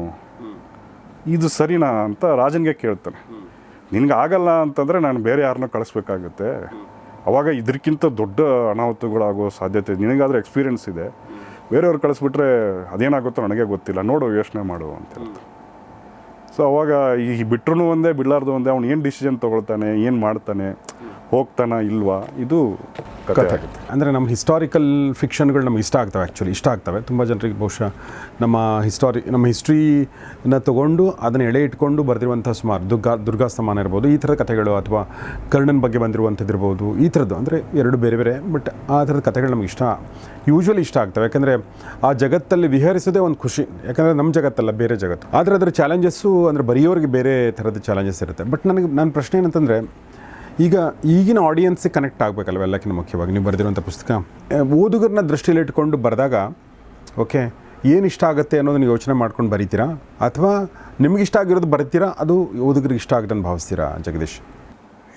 ಇದು ಸರಿನಾ ಅಂತ ರಾಜನ್ಗೆ ಕೇಳ್ತಾನೆ. ನಿನಗೆ ಆಗಲ್ಲ ಅಂತಂದರೆ ನಾನು ಬೇರೆ ಯಾರನ್ನೂ ಕಳಿಸ್ಬೇಕಾಗುತ್ತೆ. ಅವಾಗ ಇದಕ್ಕಿಂತ ದೊಡ್ಡ ಅನಾಹುತಗಳಾಗೋ ಸಾಧ್ಯತೆ ನಿನಗಾದ್ರೆ ಎಕ್ಸ್ಪೀರಿಯನ್ಸ್ ಇದೆ. ಬೇರೆಯವ್ರು ಕಳಿಸ್ಬಿಟ್ರೆ ಅದೇನಾಗುತ್ತೋ ನನಗೆ ಗೊತ್ತಿಲ್ಲ. ನೋಡು ಯೋಚನೆ ಮಾಡು ಅಂತ ಹೇಳ್ತಾರೆ ಸೊ ಅವಾಗ ಈ ಬಿಟ್ರೂ ಒಂದೇ ಬಿಡ್ಲಾರ್ದು ಒಂದೇ ಅವ್ನು ಏನು ಡಿಸಿಷನ್ ತೊಗೊಳ್ತಾನೆ ಏನು ಮಾಡ್ತಾನೆ ಹೋಗ್ತಾನ ಇಲ್ವಾ? ಇದು ಕಥೆ ಆಗುತ್ತೆ. ಅಂದರೆ ನಮ್ಮ ಹಿಸ್ಟಾರಿಕಲ್ ಫಿಕ್ಷನ್ಗಳು ನಮ್ಗೆ ಇಷ್ಟ ಆಗ್ತವೆ ಆ್ಯಕ್ಚುಲಿ ಇಷ್ಟ ಆಗ್ತವೆ. ತುಂಬ ಜನರಿಗೆ ಬಹುಶಃ ನಮ್ಮ ಹಿಸ್ಟಾರಿ ನಮ್ಮ ಹಿಸ್ಟ್ರಿನ ತಗೊಂಡು ಅದನ್ನು ಎಳೆ ಇಟ್ಕೊಂಡು ಬರೆದಿರುವಂಥ ಸುಮಾರು ದುರ್ಗಾ ದುರ್ಗಾಸ್ತಮಾನ ಇರ್ಬೋದು ಈ ಥರದ ಕಥೆಗಳು ಅಥವಾ ಕರ್ಣನ ಬಗ್ಗೆ ಬಂದಿರುವಂಥದ್ದು ಇರ್ಬೋದು ಈ ಥರದ್ದು. ಅಂದರೆ ಎರಡು ಬೇರೆ ಬೇರೆ ಬಟ್ ಆ ಥರದ ಕಥೆಗಳು ನಮ್ಗೆ ಇಷ್ಟ ಯೂಶ್ವಲಿ ಇಷ್ಟ ಆಗ್ತವೆ. ಯಾಕಂದರೆ ಆ ಜಗತ್ತಲ್ಲಿ ವಿಹರಿಸೋದೇ ಒಂದು ಖುಷಿ. ಯಾಕಂದರೆ ನಮ್ಮ ಜಗತ್ತಲ್ಲ ಬೇರೆ ಜಗತ್ತು. ಆದರೆ ಅದರ ಚಾಲೆಂಜಸ್ಸು ಅಂದರೆ ಬರೆಯೋರಿಗೆ ಬೇರೆ ಥರದ ಚಾಲೆಂಜಸ್ ಇರುತ್ತೆ. ಬಟ್ ನನಗೆ ನನ್ನ ಪ್ರಶ್ನೆ ಏನಂತಂದರೆ ಈಗ ಈಗಿನ ಆಡಿಯನ್ಸಿಗೆ ಕನೆಕ್ಟ್ ಆಗಬೇಕಲ್ವ ಎಲ್ಲಕ್ಕಿಂತ ಮುಖ್ಯವಾಗಿ? ನೀವು ಬರೆದಿರುವಂಥ ಪುಸ್ತಕ? ಓದುಗರನ್ನ ದೃಷ್ಟಿಯಲ್ಲಿ ಇಟ್ಕೊಂಡು ಬರೆದಾಗ, ಓಕೆ, ಏನು ಇಷ್ಟ ಆಗುತ್ತೆ ಅನ್ನೋದನ್ನು ಯೋಚನೆ ಮಾಡ್ಕೊಂಡು ಬರೀತೀರಾ? ಅಥವಾ ನಿಮ್ಗೆ ಇಷ್ಟ ಆಗಿರೋದು ಬರೀತೀರಾ? ಅದು ಓದುಗರಿಗೆ ಇಷ್ಟ ಆಗುತ್ತೆ ಅಂತ ಭಾವಿಸ್ತೀರಾ, ಜಗದೀಶ್?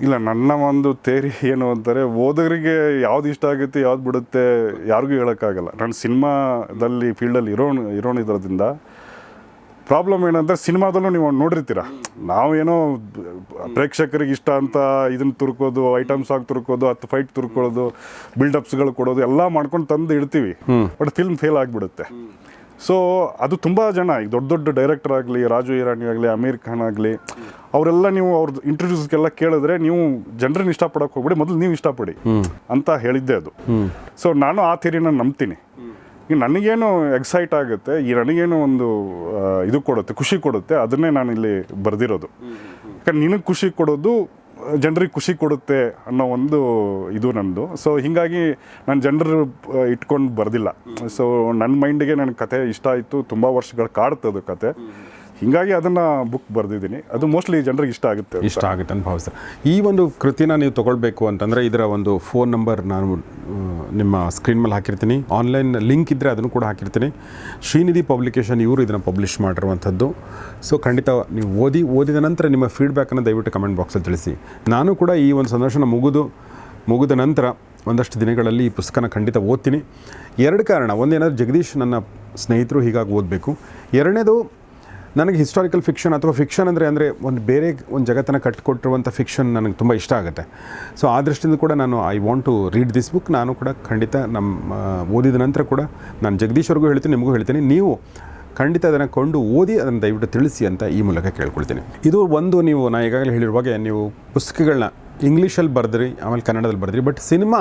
ಇಲ್ಲ, ನನ್ನ ಒಂದು ತೇರಿ ಏನು ಅಂತಾರೆ, ಓದುಗರಿಗೆ ಯಾವ್ದು ಇಷ್ಟ ಆಗುತ್ತೆ, ಯಾವ್ದು ಬಿಡುತ್ತೆ, ಯಾರಿಗೂ ಹೇಳೋಕ್ಕಾಗಲ್ಲ. ನಾನು ಸಿನಿಮಾದಲ್ಲಿ ಫೀಲ್ಡಲ್ಲಿ ಇರೋಣ ಇರೋಣ ಇರೋದ್ರಿಂದ ಪ್ರಾಬ್ಲಮ್ ಏನಂದ್ರೆ ಸಿನಿಮಾದಲ್ಲೂ ನೀವು ನೋಡಿರ್ತೀರ. ನಾವೇನೋ ಪ್ರೇಕ್ಷಕರಿಗೆ ಇಷ್ಟ ಅಂತ ಇದನ್ನ ತುರ್ಕೋದು ಐಟಮ್ಸ್ ಸಾಂಗ್ ತುರ್ಕೋದು ಅಥ್ ಫೈಟ್ ತುರ್ಕೊಳ್ಳೋದು ಬಿಲ್ಡಪ್ಸ್ಗಳು ಕೊಡೋದು ಎಲ್ಲ ಮಾಡ್ಕೊಂಡು ತಂದು ಇಡ್ತೀವಿ. ಬಟ್ ಫಿಲ್ಮ್ ಫೇಲ್ ಆಗಿಬಿಡುತ್ತೆ. ಸೊ ಅದು ತುಂಬ ಜನ ಈಗ ದೊಡ್ಡ ದೊಡ್ಡ ಡೈರೆಕ್ಟರ್ ಆಗಲಿ ರಾಜು ಇರಾನಿ ಆಗಲಿ ಅಮೀರ್ ಖಾನ್ ಆಗಲಿ ಅವರೆಲ್ಲ ನೀವು ಅವ್ರದ್ದು ಇಂಟ್ರೊಡ್ಯೂಸ್ಗೆಲ್ಲ ಕೇಳಿದ್ರೆ ನೀವು ಜನರನ್ನ ಇಷ್ಟಪಡೋಕೆ ಹೋಗ್ಬಿಡಿ ಮೊದಲು ನೀವು ಇಷ್ಟಪಡಿ ಅಂತ ಹೇಳಿದ್ದೆ ಅದು. ಸೊ ನಾನು ಆ ಥಿರಿನ ನಂಬ್ತೀನಿ. ಈಗ ನನಗೇನು ಎಕ್ಸೈಟ್ ಆಗುತ್ತೆ, ಈ ನನಗೇನು ಒಂದು ಇದು ಕೊಡುತ್ತೆ, ಖುಷಿ ಕೊಡುತ್ತೆ, ಅದನ್ನೇ ನಾನು ಇಲ್ಲಿ ಬರೆದಿರೋದು. ಯಾಕಂದ್ರೆ ನಿನಗೆ ಖುಷಿ ಕೊಡೋದು, ಜನರಿಗೆ ಖುಷಿ ಕೊಡುತ್ತೆ ಅನ್ನೋ ಒಂದು ಇದು ನಂದು. ಸೊ ಹೀಗಾಗಿ ನಾನು ಜನರು ಇಟ್ಕೊಂಡು ಬರೆದಿಲ್ಲ. ಸೊ ನನ್ನ ಮೈಂಡಿಗೆ ನನ್ನ ಕತೆ ಇಷ್ಟ ಆಯಿತು, ತುಂಬ ವರ್ಷಗಳು ಕಾಡ್ತದು ಕತೆ. ಹೀಗಾಗಿ ಅದನ್ನು ಬುಕ್ ಬರೆದಿದ್ದೀನಿ. ಅದು ಮೋಸ್ಟ್ಲಿ ಜನರಿಗೆ ಇಷ್ಟ ಆಗುತ್ತೆ ಇಷ್ಟ ಆಗುತ್ತೆ ಅಂತ ಭಾವಿಸ್ತಾರೆ ಈ ಒಂದು ಕೃತಿನ ನೀವು ತೊಗೊಳ್ಬೇಕು ಅಂತಂದರೆ ಇದರ ಒಂದು ಫೋನ್ ನಂಬರ್ ನಾನು ನಿಮ್ಮ ಸ್ಕ್ರೀನ್ ಮೇಲೆ ಹಾಕಿರ್ತೀನಿ. ಆನ್ಲೈನ್ ಲಿಂಕ್ ಇದ್ದರೆ ಅದನ್ನು ಕೂಡ ಹಾಕಿರ್ತೀನಿ. ಶ್ರೀನಿಧಿ ಪಬ್ಲಿಕೇಶನ್ ಇವರು ಇದನ್ನು ಪಬ್ಲಿಷ್ ಮಾಡಿರುವಂಥದ್ದು. ಸೊ ಖಂಡಿತ ನೀವು ಓದಿ, ಓದಿದ ನಂತರ ನಿಮ್ಮ ಫೀಡ್ಬ್ಯಾಕನ್ನು ದಯವಿಟ್ಟು ಕಮೆಂಟ್ ಬಾಕ್ಸಲ್ಲಿ ತಿಳಿಸಿ. ನಾನು ಕೂಡ ಈ ಒಂದು ಸಂದರ್ಶನ ಮುಗಿದು, ಮುಗಿದ ನಂತರ ಒಂದಷ್ಟು ದಿನಗಳಲ್ಲಿ ಈ ಪುಸ್ತಕನ ಖಂಡಿತ ಓದ್ತೀನಿ. ಎರಡು ಕಾರಣ. ಒಂದೇನಾದ್ರು ಜಗದೀಶ್ ನನ್ನ ಸ್ನೇಹಿತರು ಹೀಗಾಗಿ ಓದಬೇಕು. ಎರಡನೇದು ನನಗೆ ಹಿಸ್ಟಾರಿಕಲ್ ಫಿಕ್ಷನ್ ಅಥವಾ ಫಿಕ್ಷನ್ ಅಂದರೆ ಅಂದರೆ ಒಂದು ಬೇರೆ ಒಂದು ಜಗತ್ತನ್ನು ಕಟ್ಟಿಕೊಟ್ಟಿರುವಂಥ ಫಿಕ್ಷನ್ ನನಗೆ ತುಂಬ ಇಷ್ಟ ಆಗುತ್ತೆ. ಸೊ ಆ ದೃಷ್ಟಿಯಿಂದ ಕೂಡ ನಾನು I want to read this book ನಾನು ಕೂಡ ಖಂಡಿತ ನಮ್ಮ ಓದಿದ ನಂತರ ಕೂಡ ನಾನು ಜಗದೀಶ್ ಅವ್ರಿಗೂ ಹೇಳ್ತೀನಿ, ನಿಮಗೂ ಹೇಳ್ತೀನಿ. ನೀವು ಖಂಡಿತ ಅದನ್ನು ಕೊಂಡು ಓದಿ, ಅದನ್ನು ದಯವಿಟ್ಟು ತಿಳಿಸಿ ಅಂತ ಈ ಮೂಲಕ ಕೇಳ್ಕೊಳ್ತೀನಿ. ಇದು ಒಂದು ನೀವು ನಾನು ಈಗಾಗಲೇ ಹೇಳಿರುವಾಗೆ ನೀವು ಪುಸ್ತಕಗಳನ್ನ ಇಂಗ್ಲೀಷಲ್ಲಿ ಬರೆದ್ರಿ, ಆಮೇಲೆ ಕನ್ನಡದಲ್ಲಿ ಬರೆದ್ರಿ ಬಟ್ ಸಿನಿಮಾ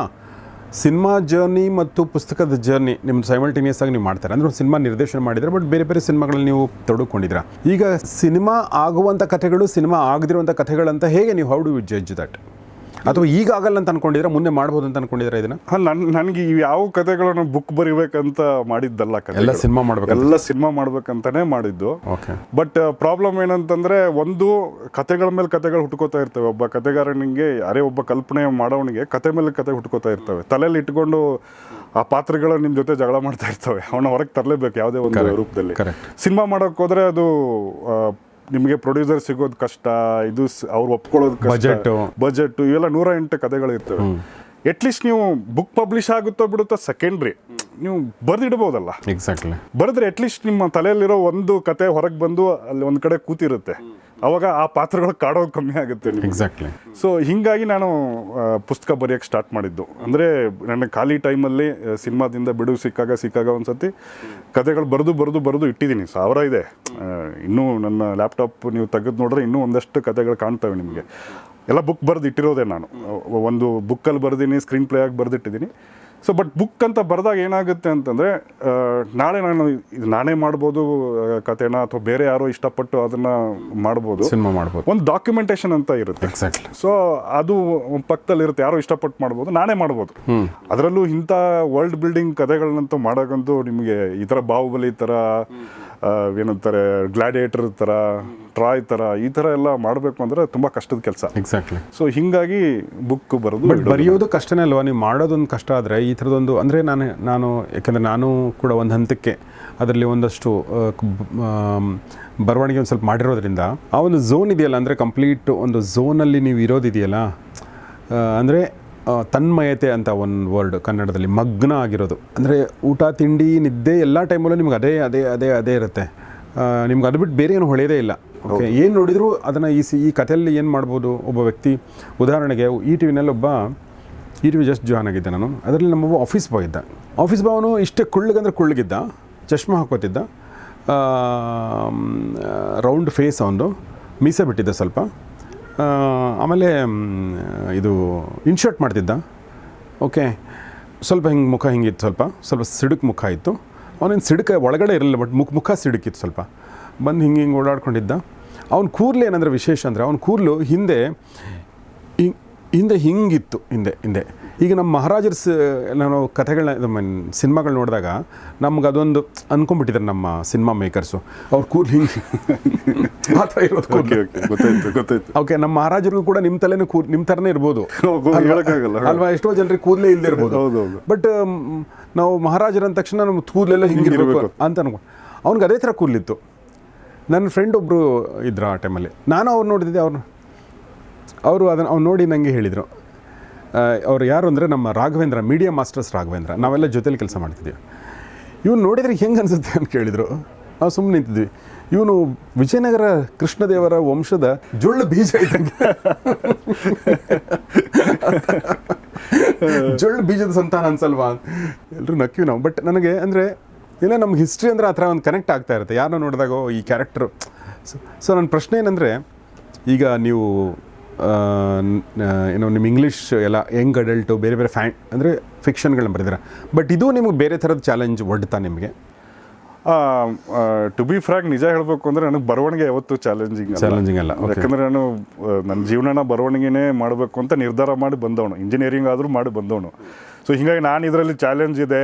ಸಿನಿಮಾ ಜರ್ನಿ ಮತ್ತು ಪುಸ್ತಕದ ಜರ್ನಿ ನಿಮ್ಮ ಸೈಮಲ್ಟೇನಿಯಸ್ ಆಗಿ ನೀವು ಮಾಡ್ತಾರೆ. ಅಂದ್ರೆ ಒಂದು ಸಿನಿಮಾ ನಿರ್ದೇಶನ ಮಾಡಿದ್ರೆ, ಬಟ್ ಬೇರೆ ಬೇರೆ ಸಿನಿಮಾಗಳಲ್ಲಿ ನೀವು ತೊಡಕೊಂಡಿದ್ದೀರಾ? ಈಗ ಸಿನಿಮಾ ಆಗುವಂಥ ಕಥೆಗಳು, ಸಿನಿಮಾ ಆಗದಿರುವಂಥ ಕಥೆಗಳಂತ ಹೇಗೆ ನೀವು how do you judge that ಅಥವಾ ಈಗ ಆಗಲ್ಲ ಅಂತ ಅನ್ಕೊಂಡಿದ್ರೆ ಮುಂದೆ ಮಾಡ್ಬೋದು ಅಂತ ಅನ್ಕೊಂಡಿದ್ರೆ ಇದನ್ನ? ನನ್ನ ನನಗೆ ಇವು ಯಾವ ಕಥೆಗಳನ್ನು ಬುಕ್ ಬರಿಬೇಕಂತ ಮಾಡಿದ್ದಲ್ಲ ಎಲ್ಲ ಸಿನಿಮಾ ಮಾಡ್ಬೇಕು ಎಲ್ಲ ಸಿನಿಮಾ ಮಾಡ್ಬೇಕಂತಾನೆ ಮಾಡಿದ್ದು. ಓಕೆ. ಬಟ್ ಪ್ರಾಬ್ಲಮ್ ಏನಂತಂದ್ರೆ ಒಂದು ಕತೆಗಳ ಮೇಲೆ ಕತೆಗಳು ಹುಟ್ಕೋತಾ ಇರ್ತವೆ. ಒಬ್ಬ ಕತೆಗಾರನಿಗೆ ಯಾರೇ ಒಬ್ಬ ಕಲ್ಪನೆ ಮಾಡೋವನಿಗೆ ಕತೆ ಮೇಲೆ ಕತೆ ಹುಟ್ಕೋತಾ ಇರ್ತವೆ. ತಲೆಯಲ್ಲಿ ಇಟ್ಕೊಂಡು ಆ ಪಾತ್ರಗಳು ನಿಮ್ಮ ಜೊತೆ ಜಗಳ ಮಾಡ್ತಾ ಇರ್ತವೆ. ಅವನ ಹೊರಗೆ ತರಲೇಬೇಕು ಯಾವುದೇ ಒಂದು ರೂಪದಲ್ಲಿ. ಸಿನಿಮಾ ಮಾಡೋಕೆ ಹೋದ್ರೆ ಅದು ನಿಮಗೆ ಪ್ರೊಡ್ಯೂಸರ್ ಸಿಗೋದು ಕಷ್ಟ ಇದು ಅವ್ರು ಒಪ್ಕೊಳ್ಳೋದು ಬಜೆಟ್ ಬಜೆಟ್ ಇವೆಲ್ಲ ನೂರ ಎಂಟು ಕಥೆಗಳಿರ್ತವೆ ಅಟ್ಲೀಸ್ಟ್ ನೀವು ಬುಕ್ ಪಬ್ಲಿಷ್ ಆಗುತ್ತೋ ಬಿಡುತ್ತೋ ಸೆಕೆಂಡ್ರಿ ನೀವು ಬರೆದಿಡ್ಬೋದಲ್ಲ. ಎಕ್ಸಾಕ್ಟ್ಲಿ ಬರೆದ್ರೆ ಅಟ್ಲೀಸ್ಟ್ ನಿಮ್ಮ ತಲೆಯಲ್ಲಿರೋ ಒಂದು ಕತೆ ಹೊರಗೆ ಬಂದು ಅಲ್ಲಿ ಒಂದು ಕಡೆ ಕೂತಿರುತ್ತೆ. ಅವಾಗ ಆ ಪಾತ್ರಗಳು ಕಾಡೋದು ಕಮ್ಮಿ ಆಗುತ್ತೆ ಎಕ್ಸಾಕ್ಟ್ಲಿ ಸೊ ಹಿಂಗಾಗಿ ನಾನು ಪುಸ್ತಕ ಬರೆಯೋಕೆ ಸ್ಟಾರ್ಟ್ ಮಾಡಿದ್ದು. ಅಂದರೆ ನನ್ನ ಖಾಲಿ ಟೈಮಲ್ಲಿ ಸಿನಿಮಾದಿಂದ ಬಿಡುವು ಸಿಕ್ಕಾಗ ಸಿಕ್ಕಾಗ ಒಂದ್ಸತಿ ಕತೆಗಳು ಬರೆದು ಬರೆದು ಬರೆದು ಇಟ್ಟಿದ್ದೀನಿ. ಸಾವಿರ ಇದೆ. ಇನ್ನೂ ನನ್ನ ಲ್ಯಾಪ್ಟಾಪ್ ನೀವು ತೆಗೆದು ನೋಡಿದ್ರೆ ಇನ್ನೂ ಒಂದಷ್ಟು ಕತೆಗಳು ಕಾಣ್ತವೆ ನಿಮಗೆ. ಎಲ್ಲ ಬುಕ್ ಬರೆದು ಇಟ್ಟಿರೋದೇ ನಾನು. ಒಂದು ಬುಕ್ಕಲ್ಲಿ ಬರೆದೀನಿ ಸ್ಕ್ರೀನ್ ಪ್ಲೇ ಆಗಿ ಬರೆದಿಟ್ಟಿದ್ದೀನಿ. ಸೊ ಬಟ್ ಬುಕ್ ಅಂತ ಬರೆದಾಗ ಏನಾಗುತ್ತೆ ಅಂತಂದರೆ ನಾಳೆ ನಾನು ಇದು ನಾನೇ ಮಾಡ್ಬೋದು ಕಥೆನ ಅಥವಾ ಬೇರೆ ಯಾರೋ ಇಷ್ಟಪಟ್ಟು ಅದನ್ನು ಮಾಡ್ಬೋದು. ಸಿನಿಮಾ ಮಾಡ್ಬೋದು. ಒಂದು ಡಾಕ್ಯುಮೆಂಟೇಶನ್ ಅಂತ ಇರುತ್ತೆ. ಎಕ್ಸಾಕ್ಟ್ಲಿ ಸೊ ಅದು ಪಕ್ಕದಲ್ಲಿ ಇರುತ್ತೆ. ಯಾರೋ ಇಷ್ಟಪಟ್ಟು ಮಾಡ್ಬೋದು ನಾನೇ ಮಾಡ್ಬೋದು. ಅದರಲ್ಲೂ ಇಂಥ ವರ್ಲ್ಡ್ ಬಿಲ್ಡಿಂಗ್ ಕಥೆಗಳನ್ನಂತೂ ಮಾಡೋಕ್ಕಂತೂ ನಿಮಗೆ ಈ ಥರ ಬಾಹುಬಲಿ ಥರ ಏನಂತಾರೆ ಗ್ಲಾಡಿಯೇಟರ್ ಥರ ಟ್ರಾಯ್ ಥರ ಈ ಥರ ಎಲ್ಲ ಮಾಡಬೇಕು ಅಂದರೆ ತುಂಬ ಕಷ್ಟದ ಕೆಲಸ. ಎಕ್ಸಾಕ್ಟ್ಲಿ ಸೊ ಹಿಂಗಾಗಿ ಬುಕ್ ಬರೋದು ಬಟ್ ಬರೆಯೋದು ಕಷ್ಟನೇ ಅಲ್ವಾ? ನೀವು ಮಾಡೋದೊಂದು ಕಷ್ಟ ಆದರೆ ಈ ಥರದೊಂದು ಅಂದರೆ ನಾನು ನಾನು ಯಾಕೆಂದರೆ ನಾನು ಕೂಡ ಒಂದು ಹಂತಕ್ಕೆ ಅದರಲ್ಲಿ ಒಂದಷ್ಟು ಬರವಣಿಗೆ ಒಂದು ಸ್ವಲ್ಪ ಮಾಡಿರೋದ್ರಿಂದ ಆ ಒಂದು ಝೋನ್ ಇದೆಯಲ್ಲ ಅಂದರೆ ಕಂಪ್ಲೀಟ್ ಒಂದು ಝೋನಲ್ಲಿ ನೀವು ಇರೋದಿದೆಯಲ್ಲ ಅಂದರೆ ತನ್ಮಯತೆ ಅಂತ ಒಂದು ವರ್ಡ್ ಕನ್ನಡದಲ್ಲಿ ಮಗ್ನ ಆಗಿರೋದು. ಅಂದರೆ ಊಟ ತಿಂಡಿ ನಿದ್ದೆ ಎಲ್ಲ ಟೈಮಲ್ಲೂ ನಿಮ್ಗೆ ಅದೇ ಅದೇ ಅದೇ ಅದೇ ಇರುತ್ತೆ. ನಿಮ್ಗೆ ಅದು ಬಿಟ್ಟು ಬೇರೆ ಏನು ಹೊಳೆಯದೇ ಇಲ್ಲ. ಓಕೆ ಏನು ನೋಡಿದರೂ ಅದನ್ನು ಈ ಸಿ ಈ ಕಥೆಯಲ್ಲಿ ಏನು ಮಾಡ್ಬೋದು ಒಬ್ಬ ವ್ಯಕ್ತಿ. ಉದಾಹರಣೆಗೆ ಈ ಟಿ ವಿನಲ್ಲಿ ಒಬ್ಬ ಈ ಟಿ ವಿ ಜಸ್ಟ್ ಜಾಯ್ನ್ ಆಗಿದ್ದೆ ನಾನು. ಅದರಲ್ಲಿ ನಮ್ಮೊಬ್ಬ ಆಫೀಸ್ ಬಾಯ್ ಇದ್ದ. ಆಫೀಸ್ ಬಾ ಅವನು ಇಷ್ಟೇ ಕುಳ್ಳಗಂದ್ರೆ ಕುಳ್ಳಗಿದ್ದ ಚಶ್ಮ ಹಾಕೋತಿದ್ದ ರೌಂಡ್ ಫೇಸ್ ಅವನು ಮೀಸೆ ಬಿಟ್ಟಿದ್ದ ಸ್ವಲ್ಪ. ಆಮೇಲೆ ಇದು ಇನ್ಶರ್ಟ್ ಮಾಡ್ತಿದ್ದ. ಓಕೆ ಸ್ವಲ್ಪ ಹಿಂಗೆ ಮುಖ ಹಿಂಗಿತ್ತು ಸ್ವಲ್ಪ. ಸ್ವಲ್ಪ ಸಿಡುಕು ಮುಖ ಇತ್ತು. ಅವನೇನು ಸಿಡುಕ ಒಳಗಡೆ ಇರಲಿಲ್ಲ ಬಟ್ ಮುಖ ಮುಖ ಸಿಡುಕಿತ್ತು ಸ್ವಲ್ಪ. ಬಂದು ಹಿಂಗೆ ಹಿಂಗೆ ಓಡಾಡ್ಕೊಂಡಿದ್ದ. ಅವ್ನ ಕೂರ್ಲು ಏನಂದ್ರೆ ವಿಶೇಷ ಅಂದರೆ ಅವ್ನ ಕೂದಲು ಹಿಂದೆ, ಹಿಂಗೆ, ಹಿಂದೆ ಹಿಂಗಿತ್ತು, ಹಿಂದೆ ಹಿಂದೆ. ಈಗ ನಮ್ಮ ಮಹಾರಾಜರ ಸ ನಾನು ಕಥೆಗಳನ್ನ ಮೀನ್ ಸಿನಿಮಾಗಳು ನೋಡಿದಾಗ ನಮ್ಗೆ ಅದೊಂದು ಅನ್ಕೊಂಡ್ಬಿಟ್ಟಿದ್ದಾರೆ ನಮ್ಮ ಸಿನಿಮಾ ಮೇಕರ್ಸು. ಅವ್ರ ಕೂದಲು ಹಿಂಗೆ ಆ ಥರ ಇರೋದು ಕೂದ್ಲು. ಓಕೆ ಓಕೆ ಗೊತ್ತಾಯ್ತು ಗೊತ್ತಾಯ್ತು. ಓಕೆ ನಮ್ಮ ಮಹಾರಾಜರಿಗೂ ಕೂಡ ನಿಮ್ಮ ತಲೆನೂ ಕೂ ನಿಮ್ಮ ಥರನೇ ಇರ್ಬೋದು. [LAUGHS] ಅಲ್ವಾ? ಎಷ್ಟೋ ಜನರಿಗೆ ಕೂದಲೇ ಇಲ್ಲದೆ ಇರ್ಬೋದು ಹೌದು, ಹೌದು. ಬಟ್ ನಾವು ಮಹಾರಾಜರ ಅಂದ ತಕ್ಷಣ ನಮ್ಮ ಕೂದಲೆಲ್ಲ ಹಿಂಗಿರ್ಬೇಕು. ಅಂತ ಅನ್ಕೊಂಡು ಅವ್ನಿಗೆ ಅದೇ ಥರ ಕೂದಲಿತ್ತು. ನನ್ನ ಫ್ರೆಂಡ್ ಒಬ್ಬರು ಇದ್ರು ಆ ಟೈಮಲ್ಲಿ ನಾನು ಅವ್ರು ನೋಡಿದ್ದೆ ಅವ್ರು ಅವರು ಅದನ್ನು ಅವ್ನು ನೋಡಿ ನನಗೆ ಹೇಳಿದರು. ಅವ್ರು ಯಾರು ಅಂದರೆ ನಮ್ಮ ರಾಘವೇಂದ್ರ ಮೀಡಿಯಾ ಮಾಸ್ಟರ್ಸ್ ರಾಘವೇಂದ್ರ. ನಾವೆಲ್ಲ ಜೊತೆಲಿ ಕೆಲಸ ಮಾಡ್ತಿದ್ದೀವಿ ಇವ್ನು ನೋಡಿದರೆ ಹೆಂಗೆ ಅನಿಸುತ್ತೆ ಅಂತ ಕೇಳಿದರು. ನಾವು ಸುಮ್ಮನೆ ನಿಂತಿದ್ವಿ. ಇವನು ವಿಜಯನಗರ ಕೃಷ್ಣದೇವರ ವಂಶದ ಜೊಳ್ಳು ಬೀಜ ಇದ್ದಂಗೆ. ಜೊಳ್ಳು ಬೀಜದ ಸಂತಾನ ಅನ್ಸಲ್ವಾ ಎಲ್ಲರೂ ನಕ್ಕಿವಿ ನಾವು. ಬಟ್ ನನಗೆ ಅಂದರೆ, ಇಲ್ಲ ನಮ್ಗೆ ಹಿಸ್ಟ್ರಿ ಅಂದರೆ ಆ ಥರ ಒಂದು ಕನೆಕ್ಟ್ ಆಗ್ತಾ ಇರುತ್ತೆ. ಯಾರನ್ನ ನೋಡಿದಾಗ ಈ ಕ್ಯಾರೆಕ್ಟ್ರು ಸೊ ನನ್ನ ಪ್ರಶ್ನೆ ಏನಂದರೆ, ಈಗ ನೀವು ಏನೋ ನಿಮ್ಮ ಇಂಗ್ಲೀಷ್ ಎಲ್ಲ ಯಂಗ್ ಅಡಲ್ಟು ಬೇರೆ ಬೇರೆ ಫ್ಯಾನ್ ಅಂದರೆ ಫಿಕ್ಷನ್ಗಳನ್ನ ಬರೆದಿರ? ಬಟ್ ಇದು ನಿಮಗೆ ಬೇರೆ ಥರದ ಚಾಲೆಂಜ್ ಒಡ್ತಾ ನಿಮಗೆ? ಟು ಬಿ ಫ್ರಾಗ್ ನಿಜ ಹೇಳಬೇಕು ಅಂದ್ರೆ ನನಗೆ ಬರವಣಿಗೆ ಯಾವತ್ತು ಚಾಲೆಂಜಿಂಗ್ ಚಾಲೆಂಜಿಂಗ್ ಅಲ್ಲ, ಯಾಕಂದರೆ ಯಾಕಂದ್ರೆ ನಾನು ನನ್ನ ಜೀವನನ ಬರವಣಿಗೆನೇ ಮಾಡಬೇಕು ಅಂತ ನಿರ್ಧಾರ ಮಾಡಿ ಬಂದವನು. ಇಂಜಿನಿಯರಿಂಗ್ ಆದರೂ ಮಾಡಿ ಬಂದವನು. ಸೊ ಹೀಗಾಗಿ ನಾನು ಇದರಲ್ಲಿ ಚಾಲೆಂಜ್ ಇದೆ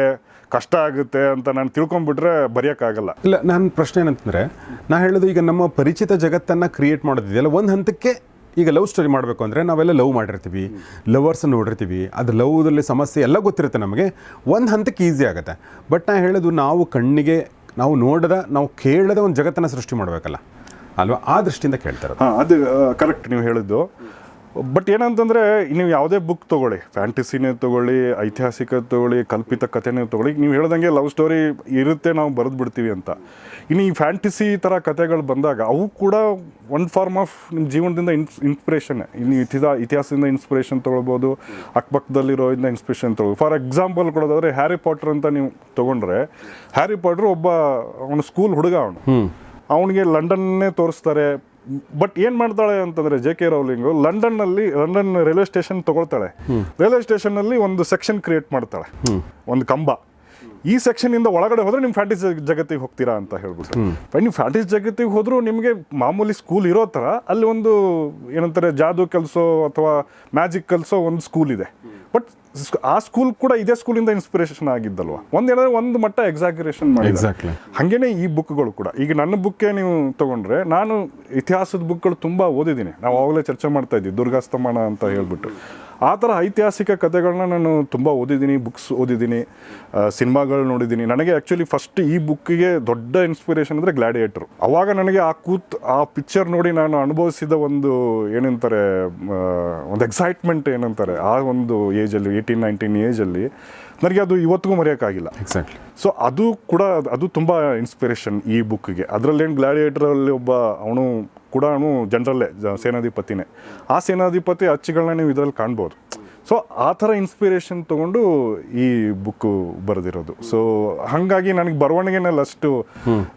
ಕಷ್ಟ ಆಗುತ್ತೆ ಅಂತ ನಾನು ತಿಳ್ಕೊಂಬಿಟ್ರೆ ಬರೆಯೋಕ್ಕಾಗಲ್ಲ. ಇಲ್ಲ ನನ್ನ ಪ್ರಶ್ನೆ ಏನಂತಂದರೆ ನಾನು ಹೇಳೋದು ಈಗ ನಮ್ಮ ಪರಿಚಿತ ಜಗತ್ತನ್ನು ಕ್ರಿಯೇಟ್ ಮಾಡೋದಿದೆಯಲ್ಲ ಒಂದು ಹಂತಕ್ಕೆ ಈಗ ಲವ್ ಸ್ಟೋರಿ ಮಾಡಬೇಕು ಅಂದರೆ ನಾವೆಲ್ಲ ಲವ್ ಮಾಡಿರ್ತೀವಿ ಲವರ್ಸ್ ನೋಡಿರ್ತೀವಿ. ಅದು ಲವ್ದಲ್ಲಿ ಸಮಸ್ಯೆ ಎಲ್ಲ ಗೊತ್ತಿರುತ್ತೆ ನಮಗೆ. ಒಂದು ಹಂತಕ್ಕೆ ಈಸಿ ಆಗುತ್ತೆ. ಬಟ್ ನಾನು ಹೇಳೋದು ನಾವು ಕಣ್ಣಿಗೆ, ನಾವು ನೋಡದ, ನಾವು ಕೇಳದ ಒಂದು ಜಗತ್ತನ್ನು ಸೃಷ್ಟಿ ಮಾಡಬೇಕಲ್ಲ. ಅಲ್ವಾ? ಆ ದೃಷ್ಟಿಯಿಂದ ಕೇಳ್ತಾರೆ ಹಾಂ, ಅದು ಕರೆಕ್ಟ್ ನೀವು ಹೇಳಿದ್ದು. ಬಟ್ ಏನಂತಂದರೆ ನೀವು ಯಾವುದೇ ಬುಕ್ ತೊಗೊಳ್ಳಿ ಫ್ಯಾಂಟಸಿನೇ ತೊಗೊಳ್ಳಿ ಐತಿಹಾಸಿಕ ತೊಗೊಳ್ಳಿ ಕಲ್ಪಿತ ಕಥೆನೇ ತೊಗೊಳ್ಳಿ ನೀವು ಹೇಳ್ದಂಗೆ ಲವ್ ಸ್ಟೋರಿ ಇರುತ್ತೆ ನಾವು ಬರೆದು ಬಿಡ್ತೀವಿ ಅಂತ. ಇನ್ನು ಈ ಫ್ಯಾಂಟಸಿ ಥರ ಕಥೆಗಳು ಬಂದಾಗ ಅವು ಕೂಡ ಒಂದು ಫಾರ್ಮ್ ಆಫ್ ನಿಮ್ಮ ಜೀವನದಿಂದ ಇನ್ಸ್ ಇನ್ಸ್ಪಿರೇಷನ್ ಇನ್ನು ಇತಿಹಾ ಇತಿಹಾಸದಿಂದ ಇನ್ಸ್ಪಿರೇಷನ್ ತೊಗೊಳ್ಬೋದು ಅಕ್ಕಪಕ್ಕದಲ್ಲಿರೋದಿಂದ ಇನ್ಸ್ಪಿರೇಷನ್ ತೊಗೊಳ್ಬೋದು. ಫಾರ್ ಎಕ್ಸಾಂಪಲ್ ಕೊಡೋದಾದ್ರೆ ಹ್ಯಾರಿ ಪಾಟ್ರ್ ಅಂತ ನೀವು ತೊಗೊಂಡ್ರೆ ಹ್ಯಾರಿ ಪಾಟ್ರ್ ಒಬ್ಬ ಅವನು ಸ್ಕೂಲ್ ಹುಡುಗ ಅವನು. ಅವನಿಗೆ ಲಂಡನ್ನೇ ತೋರಿಸ್ತಾರೆ ಬಟ್ ಏನು ಮಾಡ್ತಾಳೆ ಅಂತಂದ್ರೆ ಜೆ ಕೆ ರೌಲಿಂಗು ಲಂಡನ್ನಲ್ಲಿ, ಲಂಡನ್ ರೈಲ್ವೆ ಸ್ಟೇಷನ್ ತಗೊಳ್ತಾಳೆ. ರೈಲ್ವೆ ಸ್ಟೇಷನ್ನಲ್ಲಿ ಒಂದು ಸೆಕ್ಷನ್ ಕ್ರಿಯೇಟ್ ಮಾಡ್ತಾಳೆ. ಒಂದು ಕಂಬ. ಈ ಸೆಕ್ಷನ್ ಇಂದ ಒಳಗಡೆ ಹೋದರೆ ನಿಮ್ಮ ಫ್ಯಾಂಟಿಸ್ ಜಗತ್ತಿಗೆ ಹೋಗ್ತೀರಾ ಅಂತ ಹೇಳ್ಬಿಟ್ಟು ಬಟ್ ನೀವು ಫ್ಯಾಂಟಿಸ್ ಜಗತ್ತಿಗೆ ಹೋದರೂ ನಿಮಗೆ ಮಾಮೂಲಿ ಸ್ಕೂಲ್ ಇರೋ ಥರ ಅಲ್ಲಿ ಒಂದು ಏನಂತಾರೆ ಜಾದು ಕಲಿಸೋ ಅಥವಾ ಮ್ಯಾಜಿಕ್ ಕಲಿಸೋ ಒಂದು ಸ್ಕೂಲ್ ಇದೆ. ಬಟ್ ಆ ಸ್ಕೂಲ್ ಕೂಡ ಇದೇ ಸ್ಕೂಲಿಂದ ಇನ್ಸ್ಪಿರೇಷನ್ ಆಗಿದ್ದಲ್ವಾ? ಒಂದೇನಾದ್ರೆ ಒಂದು ಮಟ್ಟ ಎಕ್ಸಾಗ್ರೇಷನ್ ಮಾಡಿ ಹಂಗೇನೆ ಹಾಗೇನೆ ಈ ಬುಕ್ಗಳು ಕೂಡ. ಈಗ ನನ್ನ ಬುಕ್ಕೇ ನೀವು ತಗೊಂಡ್ರೆ ನಾನು ಇತಿಹಾಸದ ಬುಕ್ಗಳು ತುಂಬಾ ಓದಿದ್ದೀನಿ. ನಾವು ಆವಾಗಲೇ ಚರ್ಚೆ ಮಾಡ್ತಾ ಇದ್ದೀವಿ ದುರ್ಗಾಸ್ತಮಾನ ಅಂತ ಹೇಳ್ಬಿಟ್ಟು. ಆ ಥರ ಐತಿಹಾಸಿಕ ಕಥೆಗಳನ್ನ ನಾನು ತುಂಬ ಓದಿದ್ದೀನಿ ಬುಕ್ಸ್ ಓದಿದ್ದೀನಿ ಸಿನಿಮಾಗಳು ನೋಡಿದ್ದೀನಿ. ನನಗೆ ಆ್ಯಕ್ಚುಲಿ ಫಸ್ಟ್ ಈ ಬುಕ್ಕಿಗೆ ದೊಡ್ಡ ಇನ್ಸ್ಪಿರೇಷನ್ ಅಂದರೆ ಗ್ಲಾಡಿಯೇಟ್ರು ಅವಾಗ ನನಗೆ ಆ ಕೂತ್ ಆ ಪಿಕ್ಚರ್ ನೋಡಿ ನಾನು ಅನುಭವಿಸಿದ ಒಂದು ಏನಂತಾರೆ ಒಂದು ಎಕ್ಸೈಟ್ಮೆಂಟ್ ಏನಂತಾರೆ ಆ ಒಂದು ಏಜಲ್ಲಿ ಏಯ್ಟೀನ್ ನೈನ್ಟೀನ್ ಏಜಲ್ಲಿ ನನಗೆ ಅದು ಇವತ್ತಿಗೂ ಮರೆಯೋಕ್ಕಾಗಿಲ್ಲ. ಎಕ್ಸಾಕ್ಟ್ಲಿ ಸೊ ಅದು ಕೂಡ ಅದು ತುಂಬ ಇನ್ಸ್ಪಿರೇಷನ್ ಈ ಬುಕ್ಗೆ ಅದರಲ್ಲೇನು ಗ್ಲಾಡಿಯೇಟ್ರಲ್ಲಿ ಒಬ್ಬ ಅವನು ಕೂಡ ಜನರಲ್ಲೇ ಸೇನಾಧಿಪತಿನೇ. ಆ ಸೇನಾಧಿಪತಿ ಅಚ್ಚುಗಳನ್ನ ನೀವು ಇದರಲ್ಲಿ ಕಾಣ್ಬೋದು. ಸೊ ಆ ಥರ ಇನ್ಸ್ಪಿರೇಷನ್ ತೊಗೊಂಡು ಈ ಬುಕ್ಕು ಬರೆದಿರೋದು. ಸೊ ಹಾಗಾಗಿ ನನಗೆ ಬರವಣಿಗೆನಲ್ಲಿ ಅಷ್ಟು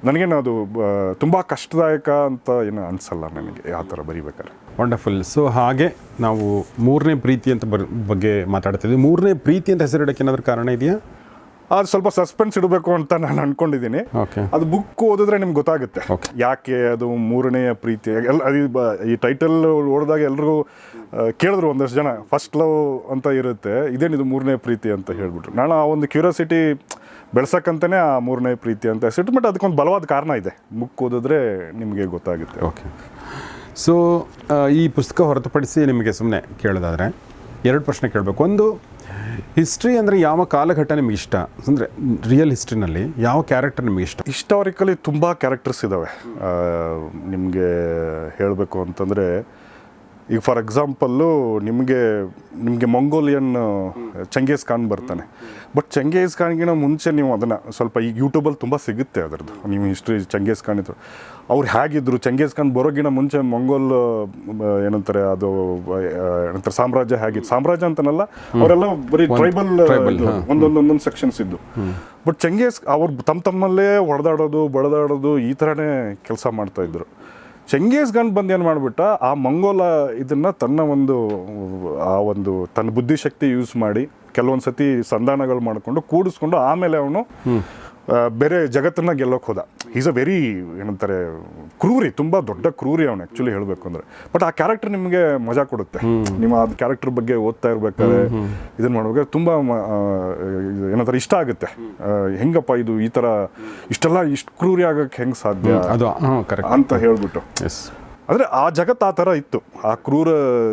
ನನಗೇನು ಅದು ತುಂಬಾ ತುಂಬ ಕಷ್ಟದಾಯಕ ಅಂತ ಏನು ಅನಿಸಲ್ಲ ನನಗೆ ಆ ಥರ ಬರಿಬೇಕಾದ್ರೆ. ವಂಡರ್ಫುಲ್ ಸೊ ಹಾಗೆ ನಾವು ಮೂರನೇ ಪ್ರೀತಿ ಅಂತ ಬರ್ ಬಗ್ಗೆ ಮಾತಾಡ್ತಿದ್ವಿ ಮೂರನೇ ಪ್ರೀತಿ ಅಂತ ಹೆಸರಿಡಕ್ಕೆ ಏನಾದರೂ ಕಾರಣ ಇದೆಯಾ? ಅದು ಸ್ವಲ್ಪ ಸಸ್ಪೆನ್ಸ್ ಇಡಬೇಕು ಅಂತ ನಾನು ಅನ್ಕೊಂಡಿದ್ದೀನಿ. ಓಕೆ ಅದು ಬುಕ್ ಓದಿದ್ರೆ ನಿಮ್ಗೆ ಗೊತ್ತಾಗುತ್ತೆ. ಯಾಕೆ ಅದು ಮೂರನೆಯ ಪ್ರೀತಿ? ಎಲ್ಲ ಈ ಟೈಟಲ್ ಓಡಿದಾಗ ಎಲ್ಲರೂ ಕೇಳಿದ್ರು ಒಂದಷ್ಟು ಜನ ಫಸ್ಟ್ ಲವ್ ಅಂತ ಇರುತ್ತೆ ಇದೇನಿದು ಮೂರನೇ ಪ್ರೀತಿ ಅಂತ ಹೇಳ್ಬಿಟ್ರು. ನಾನು ಆ ಒಂದು ಕ್ಯೂರಿಯಾಸಿಟಿ ಬೆಳ್ಸಕ್ಕಂತಾನೆ ಆ ಮೂರನೇ ಪ್ರೀತಿ ಅಂತ ಹೆಸರಿಟ್ಟು ಬಟ್ ಅದಕ್ಕೊಂದು ಬಲವಾದ ಕಾರಣ ಇದೆ. ಬುಕ್ ಓದಿದ್ರೆ ನಿಮಗೆ ಗೊತ್ತಾಗುತ್ತೆ. ಓಕೆ ಸೊ ಈ ಪುಸ್ತಕ ಹೊರತುಪಡಿಸಿ ನಿಮಗೆ ಸುಮ್ಮನೆ ಕೇಳೋದಾದರೆ ಎರಡು ಪ್ರಶ್ನೆ ಕೇಳಬೇಕು. ಒಂದು ಹಿಸ್ಟ್ರಿ ಅಂದರೆ ಯಾವ ಕಾಲಘಟ್ಟ ನಿಮಗೆ ಇಷ್ಟ? ಅಂದರೆ ರಿಯಲ್ ಹಿಸ್ಟ್ರಿನಲ್ಲಿ ಯಾವ ಕ್ಯಾರೆಕ್ಟರ್ ನಿಮಗೆ ಇಷ್ಟ? ಹಿಸ್ಟಾರಿಕಲಿ ತುಂಬ ಕ್ಯಾರೆಕ್ಟರ್ಸ್ ಇದ್ದಾವೆ ನಿಮಗೆ ಹೇಳಬೇಕು ಅಂತಂದರೆ ಈಗ ಫಾರ್ ಎಕ್ಸಾಂಪಲ್ಲು ನಿಮಗೆ ನಿಮಗೆ ಮಂಗೋಲಿಯನ್ ಚಂಗೇಸ್ ಖಾನ್ ಬರ್ತಾನೆ. ಬಟ್ ಚಂಗೇಸ್ ಖಾನ್ಗಿನ ಮುಂಚೆ ನೀವು ಅದನ್ನು ಸ್ವಲ್ಪ ಈಗ ಯೂಟ್ಯೂಬಲ್ಲಿ ತುಂಬ ಸಿಗುತ್ತೆ ಅದರದ್ದು. ನೀವು ಹಿಸ್ಟ್ರಿ ಚಂಗೇಸ್ ಖಾನ್ ಇದ್ರು ಅವ್ರು ಹೇಗಿದ್ರು ಚಂಗೇಸ್ ಖಾನ್ ಬರೋಗಿನ ಮುಂಚೆ ಮಂಗೋಲ್ ಏನಂತಾರೆ ಅದು ಏನಂತಾರೆ ಸಾಮ್ರಾಜ್ಯ ಹೇಗಿತ್ತು? ಸಾಮ್ರಾಜ್ಯ ಅಂತನಲ್ಲ ಅವರೆಲ್ಲ ಬರೀ ಟ್ರೈಬಲ್. ಒಂದೊಂದು ಒಂದೊಂದು ಸೆಕ್ಷನ್ಸ್ ಇದ್ದು. ಬಟ್ ಚಂಗೇಸ್ ಅವ್ರು ತಮ್ಮ ತಮ್ಮಲ್ಲೇ ಹೊಡೆದಾಡೋದು ಬಡದಾಡೋದು ಈ ಥರನೇ ಕೆಲಸ ಮಾಡ್ತಾ ಇದ್ರು. ಚಂಗೇಸ್ ಗಂಡ್ ಬಂದು ಏನು ಮಾಡಿಬಿಟ್ಟ? ಆ ಮಂಗೋಲ ಇದನ್ನು ತನ್ನ ಒಂದು, ಆ ಒಂದು ತನ್ನ ಬುದ್ಧಿಶಕ್ತಿ ಯೂಸ್ ಮಾಡಿ ಕೆಲವೊಂದು ಸತಿ ಸಂಧಾನಗಳು ಮಾಡಿಕೊಂಡು ಕೂಡಿಸ್ಕೊಂಡು ಆಮೇಲೆ ಅವನು ಬೇರೆ ಜಗತ್ತನ್ನ ಗೆಲ್ಲೋಕೆ ಹೋದ. ಈಸ್ ಅ ವೆರಿ ಏನಂತಾರೆ ಕ್ರೂರಿ ತುಂಬ ದೊಡ್ಡ ಕ್ರೂರಿ ಅವನು ಆ್ಯಕ್ಚುಲಿ ಹೇಳಬೇಕು ಅಂದರೆ. ಬಟ್ ಆ ಕ್ಯಾರೆಕ್ಟರ್ ನಿಮಗೆ ಮಜಾ ಕೊಡುತ್ತೆ. ನಿಮ್ಮ ಆ ಕ್ಯಾರೆಕ್ಟರ್ ಬಗ್ಗೆ ಓದ್ತಾ ಇರ್ಬೇಕಾದ್ರೆ ಇದನ್ನು ಮಾಡ್ಬೇಕಾದ್ರೆ ತುಂಬ ಏನಂತಾರೆ ಇಷ್ಟ ಆಗುತ್ತೆ. ಹೆಂಗಪ್ಪ ಇದು ಈ ಥರ ಇಷ್ಟೆಲ್ಲ ಇಷ್ಟು ಕ್ರೂರಿ ಆಗಕ್ಕೆ ಹೆಂಗೆ ಸಾಧ್ಯ? ಅದು ಅಂತ ಹೇಳ್ಬಿಟ್ಟು. ಎಸ್ ಅಂದರೆ ಆ ಜಗತ್ತು ಆ ಥರ ಇತ್ತು. ಆ ಕ್ರೂರ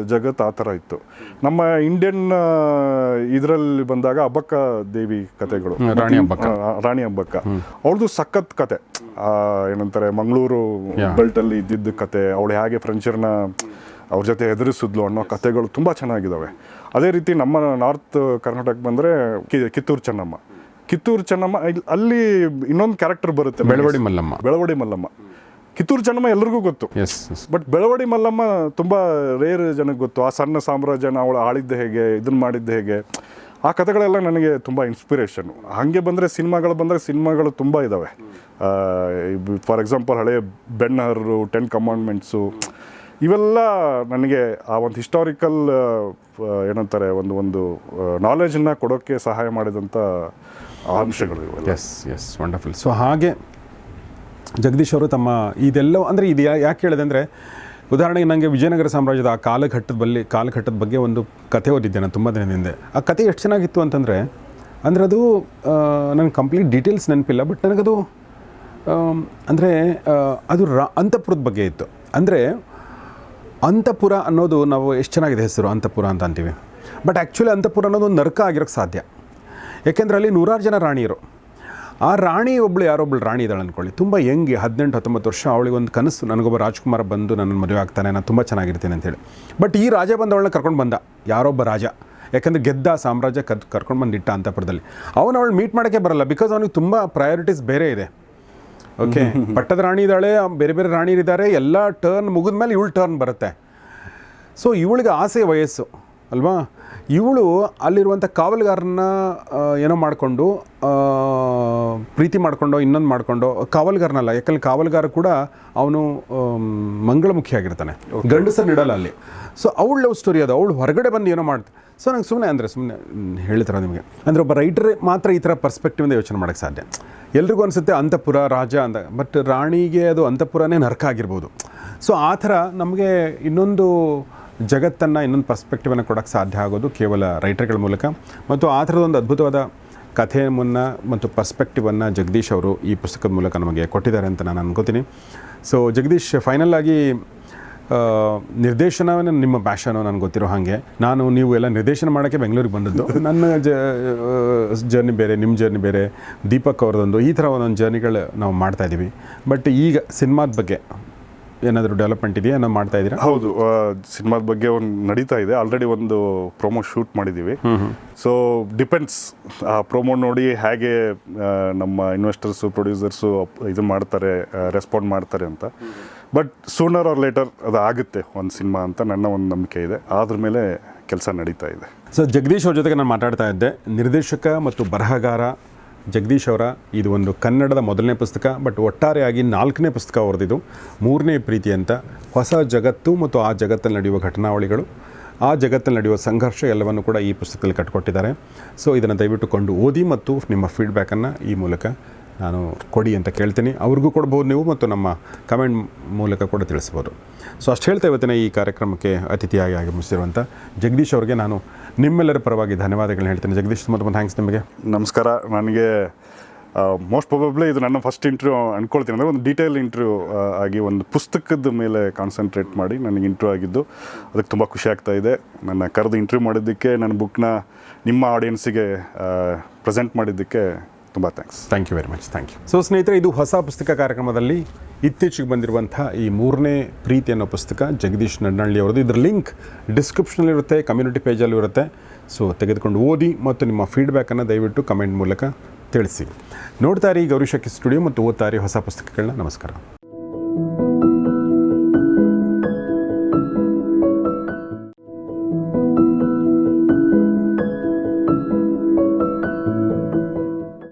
ಜಗತ್ತು ಆ ಥರ ಇತ್ತು. ನಮ್ಮ ಇಂಡಿಯನ್ ಇದರಲ್ಲಿ ಬಂದಾಗ ಅಬ್ಬಕ್ಕ ದೇವಿ ಕತೆಗಳು ರಾಣಿ ಅಬ್ಬಕ್ಕ. ರಾಣಿ ಅಬ್ಬಕ್ಕ ಅವಳದು ಸಖತ್ ಕತೆ ಆ, ಏನಂತಾರೆ ಮಂಗಳೂರು. ಬೆಲ್ಟಲ್ಲಿ ಇದ್ದಿದ್ದ ಕತೆ ಅವಳು ಹೇಗೆ ಫ್ರೆಂಚರ್ನ ಅವ್ರ ಜೊತೆ ಎದುರಿಸಿದ್ಲು ಅನ್ನೋ ಕತೆಗಳು ತುಂಬ ಚೆನ್ನಾಗಿದ್ದಾವೆ ಅದೇ ರೀತಿ ನಮ್ಮ ನಾರ್ತ್ ಕರ್ನಾಟಕ ಬಂದರೆ ಕಿತ್ತೂರು ಚೆನ್ನಮ್ಮ. ಕಿತ್ತೂರು ಚೆನ್ನಮ್ಮ ಅಲ್ಲಿ ಇನ್ನೊಂದು ಕ್ಯಾರೆಕ್ಟರ್ ಬರುತ್ತೆ ಬೆಳವಡಿ ಮಲ್ಲಮ್ಮ. ಬೆಳವಡಿ ಮಲ್ಲಮ್ಮ. ಕಿತ್ತೂರು ಚೆನ್ನಮ್ಮ ಎಲ್ಲರಿಗೂ ಗೊತ್ತು. Yes yes but Belawadi Mallamma ತುಂಬ ರೇರ್ ಜನಕ್ಕೆ ಗೊತ್ತು. ಆ ಸಣ್ಣ ಸಾಮ್ರಾಜ್ಯನ ಅವಳು ಆಳಿದ್ದ ಹೇಗೆ ಇದನ್ನ ಮಾಡಿದ್ದ ಹೇಗೆ ಆ ಕಥೆಗಳೆಲ್ಲ ನನಗೆ ತುಂಬ ಇನ್ಸ್ಪಿರೇಷನ್ ಹಾಗೆ ಬಂದರೆ ಸಿನಿಮಾಗಳು ಬಂದರೆ ಸಿನಿಮಾಗಳು ತುಂಬ ಇದ್ದಾವೆ ಫಾರ್ ಎಕ್ಸಾಂಪಲ್ ಹಳೆ ಬೆನ್ನಹರು ಟೆನ್ ಕಮಾಂಡ್ಮೆಂಟ್ಸು ಇವೆಲ್ಲ ನನಗೆ ಆ ಒಂದು ಹಿಸ್ಟಾರಿಕಲ್ ಏನಂತಾರೆ ಒಂದು ಒಂದು ನಾಲೆಜನ್ನು ಕೊಡೋಕ್ಕೆ ಸಹಾಯ ಮಾಡಿದಂಥ ಅಂಶಗಳು ಎಸ್ ಎಸ್ ವಂಡರ್ಫುಲ್ ಸೊ ಹಾಗೆ ಜಗದೀಶ್ ಅವರು ತಮ್ಮ ಇದೆಲ್ಲ ಅಂದರೆ ಇದು ಯಾಕೆ ಹೇಳಿದೆ ಅಂದರೆ ಉದಾಹರಣೆಗೆ ನನಗೆ ವಿಜಯನಗರ ಸಾಮ್ರಾಜ್ಯದ ಆ ಕಾಲಘಟ್ಟದ ಬಲ್ಲಿ ಕಾಲಘಟ್ಟದ ಬಗ್ಗೆ ಒಂದು ಕತೆ ಓದಿದ್ದೆ ನಾನು ತುಂಬ ದಿನದ ಹಿಂದೆ. ಆ ಕಥೆ ಎಷ್ಟು ಚೆನ್ನಾಗಿತ್ತು ಅಂತಂದರೆ, ಅಂದರೆ ಅದು ನನಗೆ ಕಂಪ್ಲೀಟ್ ಡೀಟೇಲ್ಸ್ ನೆನಪಿಲ್ಲ, ಬಟ್ ನನಗದು ಅಂದರೆ ಅದು ರಾ ಅಂತಪುರದ ಬಗ್ಗೆ ಇತ್ತು. ಅಂದರೆ, ಅಂತಪುರ ಅನ್ನೋದು ನಾವು ಎಷ್ಟು ಚೆನ್ನಾಗಿದೆ ಹೆಸರು, ಅಂತಪುರ ಅಂತ ಅಂತೀವಿ. ಬಟ್ ಆ್ಯಕ್ಚುಲಿ ಅಂತಪುರ ಅನ್ನೋದು ಒಂದು ನರಕ ಆಗಿರೋಕ್ಕೆ ಸಾಧ್ಯ. ಯಾಕೆಂದರೆ ಅಲ್ಲಿ ನೂರಾರು ಜನ ರಾಣಿಯರು. ಆ ರಾಣಿ ಒಬ್ಳು ಯಾರೊಬ್ಳು ರಾಣಿ ಇದ್ದಾಳೆ ಅಂದ್ಕೊಳ್ಳಿ ತುಂಬ ಹೆಂಗೆ ಹದಿನೆಂಟು ಹತ್ತೊಂಬತ್ತು ವರ್ಷ ಅವಳಿಗೆ ಒಂದು ಕನಸು. ನನಗೊಬ್ಬ ರಾಜ್ಕುಮಾರ ಬಂದು ನನ್ನ ಮದುವೆ ಆಗ್ತಾನೆ ನಾನು ತುಂಬ ಚೆನ್ನಾಗಿರ್ತೀನಿ ಅಂತೇಳಿ ಬಟ್ ಈ ರಾಜ ಬಂದು ಅವಳನ್ನ ಕರ್ಕೊಂಡು ಬಂದ. ಯಾರೊಬ್ಬ ರಾಜ. ಯಾಕಂದರೆ ಗೆದ್ದ ಸಾಮ್ರಾಜ್ಯ ಕದ್ ಕರ್ಕೊಂಡು ಬಂದಿಟ್ಟ ಇಟ್ಟ ಅಂತಃಪುರದಲ್ಲಿ. ಅವನು ಅವಳು ಮೀಟ್ ಮಾಡೋಕ್ಕೆ ಬರಲ್ಲ. ಬಿಕಾಸ್ ಅವನಿಗೆ ತುಂಬ ಪ್ರಯಾರಿಟೀಸ್ ಬೇರೆ ಇದೆ. ಓಕೆ [LAUGHS] ಪಟ್ಟದ ರಾಣಿ ಇದ್ದಾಳೆ ಬೇರೆ ಬೇರೆ ರಾಣಿಯರಿದ್ದಾರೆ ಎಲ್ಲ ಟರ್ನ್ ಮುಗಿದ ಮೇಲೆ ಇವಳು ಟರ್ನ್ ಬರುತ್ತೆ. ಸೊ ಇವಳಿಗೆ ಆಸೆ ವಯಸ್ಸು. ಅಲ್ವಾ? ಇವಳು ಅಲ್ಲಿರುವಂಥ ಕಾವಲುಗಾರನ್ನ ಏನೋ ಮಾಡಿಕೊಂಡು ಪ್ರೀತಿ ಮಾಡಿಕೊಂಡು ಇನ್ನೊಂದು ಮಾಡಿಕೊಂಡು ಕಾವಲುಗಾರನಲ್ಲ ಯಾಕಂದ್ರೆ ಕಾವಲುಗಾರ ಕೂಡ ಅವನು ಮಂಗಳಮುಖಿ ಆಗಿರ್ತಾನೆ. ಗಂಡಸರು ಇಡಲ್ಲ ಅಲ್ಲಿ. ಸೊ ಅವಳು ಲವ್ ಸ್ಟೋರಿ ಅದು. ಅವಳು ಹೊರಗಡೆ ಬಂದು ಏನೋ ಮಾಡ್ತಾ ಸೊ ನಂಗೆ ಸುಮ್ಮನೆ ಅಂದರೆ ಸುಮ್ಮನೆ ಹೇಳ್ತಾರೆ ನಿಮಗೆ? ಅಂದರೆ ಒಬ್ಬ ರೈಟರ್ ಮಾತ್ರ ಈ ಥರ ಪರ್ಸ್ಪೆಕ್ಟಿವಿಂದ ಯೋಚನೆ ಮಾಡೋಕ್ಕೆ ಸಾಧ್ಯ. ಎಲ್ರಿಗೂ ಅನಿಸುತ್ತೆ ಅಂತಪುರ ರಾಜ ಅಂದ ಬಟ್ ರಾಣಿಗೆ ಅದು ಅಂತಪುರನೇ ನರಕ ಆಗಿರ್ಬೋದು. ಸೊ ಆ ಥರ ನಮಗೆ ಇನ್ನೊಂದು ಜಗತ್ತನ್ನು ಇನ್ನೊಂದು ಪರ್ಸ್ಪೆಕ್ಟಿವನ್ನು ಕೊಡೋಕ್ಕೆ ಸಾಧ್ಯ ಆಗೋದು ಕೇವಲ ರೈಟರ್ಗಳ ಮೂಲಕ. ಮತ್ತು ಆ ಥರದೊಂದು ಒಂದು ಅದ್ಭುತವಾದ ಮುನ್ನ ಮತ್ತು ಪರ್ಸ್ಪೆಕ್ಟಿವನ್ನು ಜಗದೀಶ್ ಅವರು ಈ ಪುಸ್ತಕದ ಮೂಲಕ ನಮಗೆ ಕೊಟ್ಟಿದ್ದಾರೆ ಅಂತ ನಾನು ಅನ್ಕೋತೀನಿ. ಸೊ ಜಗದೀಶ್ ಫೈನಲ್ ಆಗಿ ಆ, ನಿರ್ದೇಶನ ನಿಮ್ಮ ಪ್ಯಾಷನು ನನಗೆ ಗೊತ್ತಿರೋ ಹಾಗೆ. ನಾನು ನೀವು ಎಲ್ಲ ನಿರ್ದೇಶನ ಮಾಡೋಕ್ಕೆ ಬೆಂಗಳೂರಿಗೆ ಬಂದದ್ದು. [LAUGHS] ನನ್ನ ಜ ಜರ್ನಿ ಬೇರೆ ನಿಮ್ಮ ಜರ್ನಿ ಬೇರೆ ದೀಪಕ್ ಅವ್ರದ್ದೊಂದು ಈ ಥರ ಒಂದೊಂದು ಜರ್ನಿಗಳು ನಾವು ಮಾಡ್ತಾಯಿದ್ದೀವಿ ಬಟ್ ಈಗ ಸಿನಿಮಾದ ಬಗ್ಗೆ ಏನಾದರೂ ಡೆವಲಪ್ಮೆಂಟ್ ಇದೆಯಾ? ಏನೋ ಮಾಡ್ತಾ ಇದ್ದೀರಾ? ಹೌದು ಸಿನಿಮಾದ ಬಗ್ಗೆ ಒಂದು ನಡೀತಾ ಇದೆ. ಆಲ್ರೆಡಿ ಒಂದು ಪ್ರೊಮೋ ಶೂಟ್ ಮಾಡಿದ್ದೀವಿ. ಸೊ ಡಿಪೆಂಡ್ಸ್ ಆ ಪ್ರೊಮೋ ನೋಡಿ ಹೇಗೆ ನಮ್ಮ ಇನ್ವೆಸ್ಟರ್ಸು ಪ್ರೊಡ್ಯೂಸರ್ಸು ಇದು ಮಾಡ್ತಾರೆ ರೆಸ್ಪಾಂಡ್ ಮಾಡ್ತಾರೆ ಅಂತ. ಬಟ್ ಸೂನರ್ ಆರ್ ಲೇಟರ್ ಅದು ಆಗುತ್ತೆ ಒಂದು ಸಿನಿಮಾ ಅಂತ ನನ್ನ ಒಂದು ನಂಬಿಕೆ ಇದೆ. ಅದ್ರ ಮೇಲೆ ಕೆಲಸ ನಡೀತಾ ಇದೆ. ಸೊ ಜಗದೀಶ್ ಅವ್ರ ಜೊತೆಗೆ ನಾನು ಮಾತಾಡ್ತಾ ಇದ್ದೆ. ನಿರ್ದೇಶಕ ಮತ್ತು ಬರಹಗಾರ ಜಗದೀಶ್ ಅವರ ಇದು ಒಂದು ಕನ್ನಡದ ಮೊದಲನೇ ಪುಸ್ತಕ, ಬಟ್ ಒಟ್ಟಾರೆಯಾಗಿ ನಾಲ್ಕನೇ ಪುಸ್ತಕ ಹೊರದಿದ್ದು ಮೂರನೇ ಪ್ರೀತಿ ಅಂತ ಹೊಸ ಜಗತ್ತು ಮತ್ತು ಆ ಜಗತ್ತಲ್ಲಿ ನಡೆಯುವ ಘಟನಾವಳಿಗಳು. ಆ ಜಗತ್ತಲ್ಲಿ ನಡೆಯುವ ಸಂಘರ್ಷ ಎಲ್ಲವನ್ನು ಕೂಡ ಈ ಪುಸ್ತಕದಲ್ಲಿ ಕಟ್ಕೊಟ್ಟಿದ್ದಾರೆ. ಸೊ ಇದನ್ನು ದಯವಿಟ್ಟು ಕೊಂಡು ಓದಿ ಮತ್ತು ನಿಮ್ಮ ಫೀಡ್ಬ್ಯಾಕನ್ನು ಈ ಮೂಲಕ ನಾನು ಕೊಡಿ ಅಂತ ಕೇಳ್ತೀನಿ. ಅವ್ರಿಗೂ ಕೊಡ್ಬೋದು ನೀವು ಮತ್ತು ನಮ್ಮ ಕಮೆಂಟ್ ಮೂಲಕ ಕೂಡ ತಿಳಿಸ್ಬೋದು. ಸೊ ಅಷ್ಟು ಹೇಳ್ತಾ ಇವತ್ತಿನ ಈ ಕಾರ್ಯಕ್ರಮಕ್ಕೆ ಅತಿಥಿಯಾಗಿ ಆಗಮಿಸಿರುವಂಥ ಜಗದೀಶ್ ಅವರಿಗೆ ನಾನು ನಿಮ್ಮೆಲ್ಲರ ಪರವಾಗಿ ಧನ್ಯವಾದಗಳನ್ನ ಹೇಳ್ತೀನಿ. ಜಗದೀಶ್, ತುಂಬ ಥ್ಯಾಂಕ್ಸ್ ನಿಮಗೆ. ನಮಸ್ಕಾರ. ನನಗೆ ಮೋಸ್ಟ್ ಪ್ರಾಬಬ್ಲಿ ಇದು ನನ್ನ ಫಸ್ಟ್ ಇಂಟರ್ವ್ಯೂ ಅಂದ್ಕೊಳ್ತೀನಿ ಅಂದರೆ ಒಂದು ಡೀಟೇಲ್ ಇಂಟರ್ವ್ಯೂ ಆಗಿ ಒಂದು ಪುಸ್ತಕದ ಮೇಲೆ ಕಾನ್ಸಂಟ್ರೇಟ್ ಮಾಡಿ ನನಗೆ ಇಂಟರ್ವ್ಯೂ ಆಗಿದ್ದು, ಅದಕ್ಕೆ ತುಂಬ ಖುಷಿ ಆಗ್ತಾ ಇದೆ. ನನ್ನ ಕರೆದು ಇಂಟರ್ವ್ಯೂ ಮಾಡಿದ್ದಕ್ಕೆ, ನನ್ನ ಬುಕ್ನ ನಿಮ್ಮ ಆಡಿಯನ್ಸಿಗೆ ಪ್ರೆಸೆಂಟ್ ಮಾಡಿದ್ದಕ್ಕೆ ತುಂಬ thanks. Thank you very much thank you so ಸ್ನೇಹಿತರೆ ಇದು ಹೊಸ ಪುಸ್ತಕ ಕಾರ್ಯಕ್ರಮದಲ್ಲಿ ಇತ್ತೀಚೆಗೆ ಬಂದಿರುವಂಥ ಈ ಮೂರನೇ ಪ್ರೀತಿ ಅನ್ನೋ ಪುಸ್ತಕ ಜಗದೀಶ್ ನಡ್ನಳ್ಳಿ ಅವರದ್ದು. ಇದರ ಲಿಂಕ್ ಡಿಸ್ಕ್ರಿಪ್ಷನಲ್ಲಿರುತ್ತೆ ಕಮ್ಯುನಿಟಿ ಪೇಜಲ್ಲೂ ಇರುತ್ತೆ. ಸೊ ತೆಗೆದುಕೊಂಡು ಓದಿ ಮತ್ತು ನಿಮ್ಮ ಫೀಡ್ಬ್ಯಾಕನ್ನು ದಯವಿಟ್ಟು ಕಮೆಂಟ್ ಮೂಲಕ ತಿಳಿಸಿ. ನೋಡ್ತಾ ಇರಿ ಗೌರಿಶಕ್ಕಿ ಸ್ಟುಡಿಯೋ ಮತ್ತು ಓದ್ತಾ ಇರಿ ಹೊಸ ಪುಸ್ತಕಗಳನ್ನ. ನಮಸ್ಕಾರ.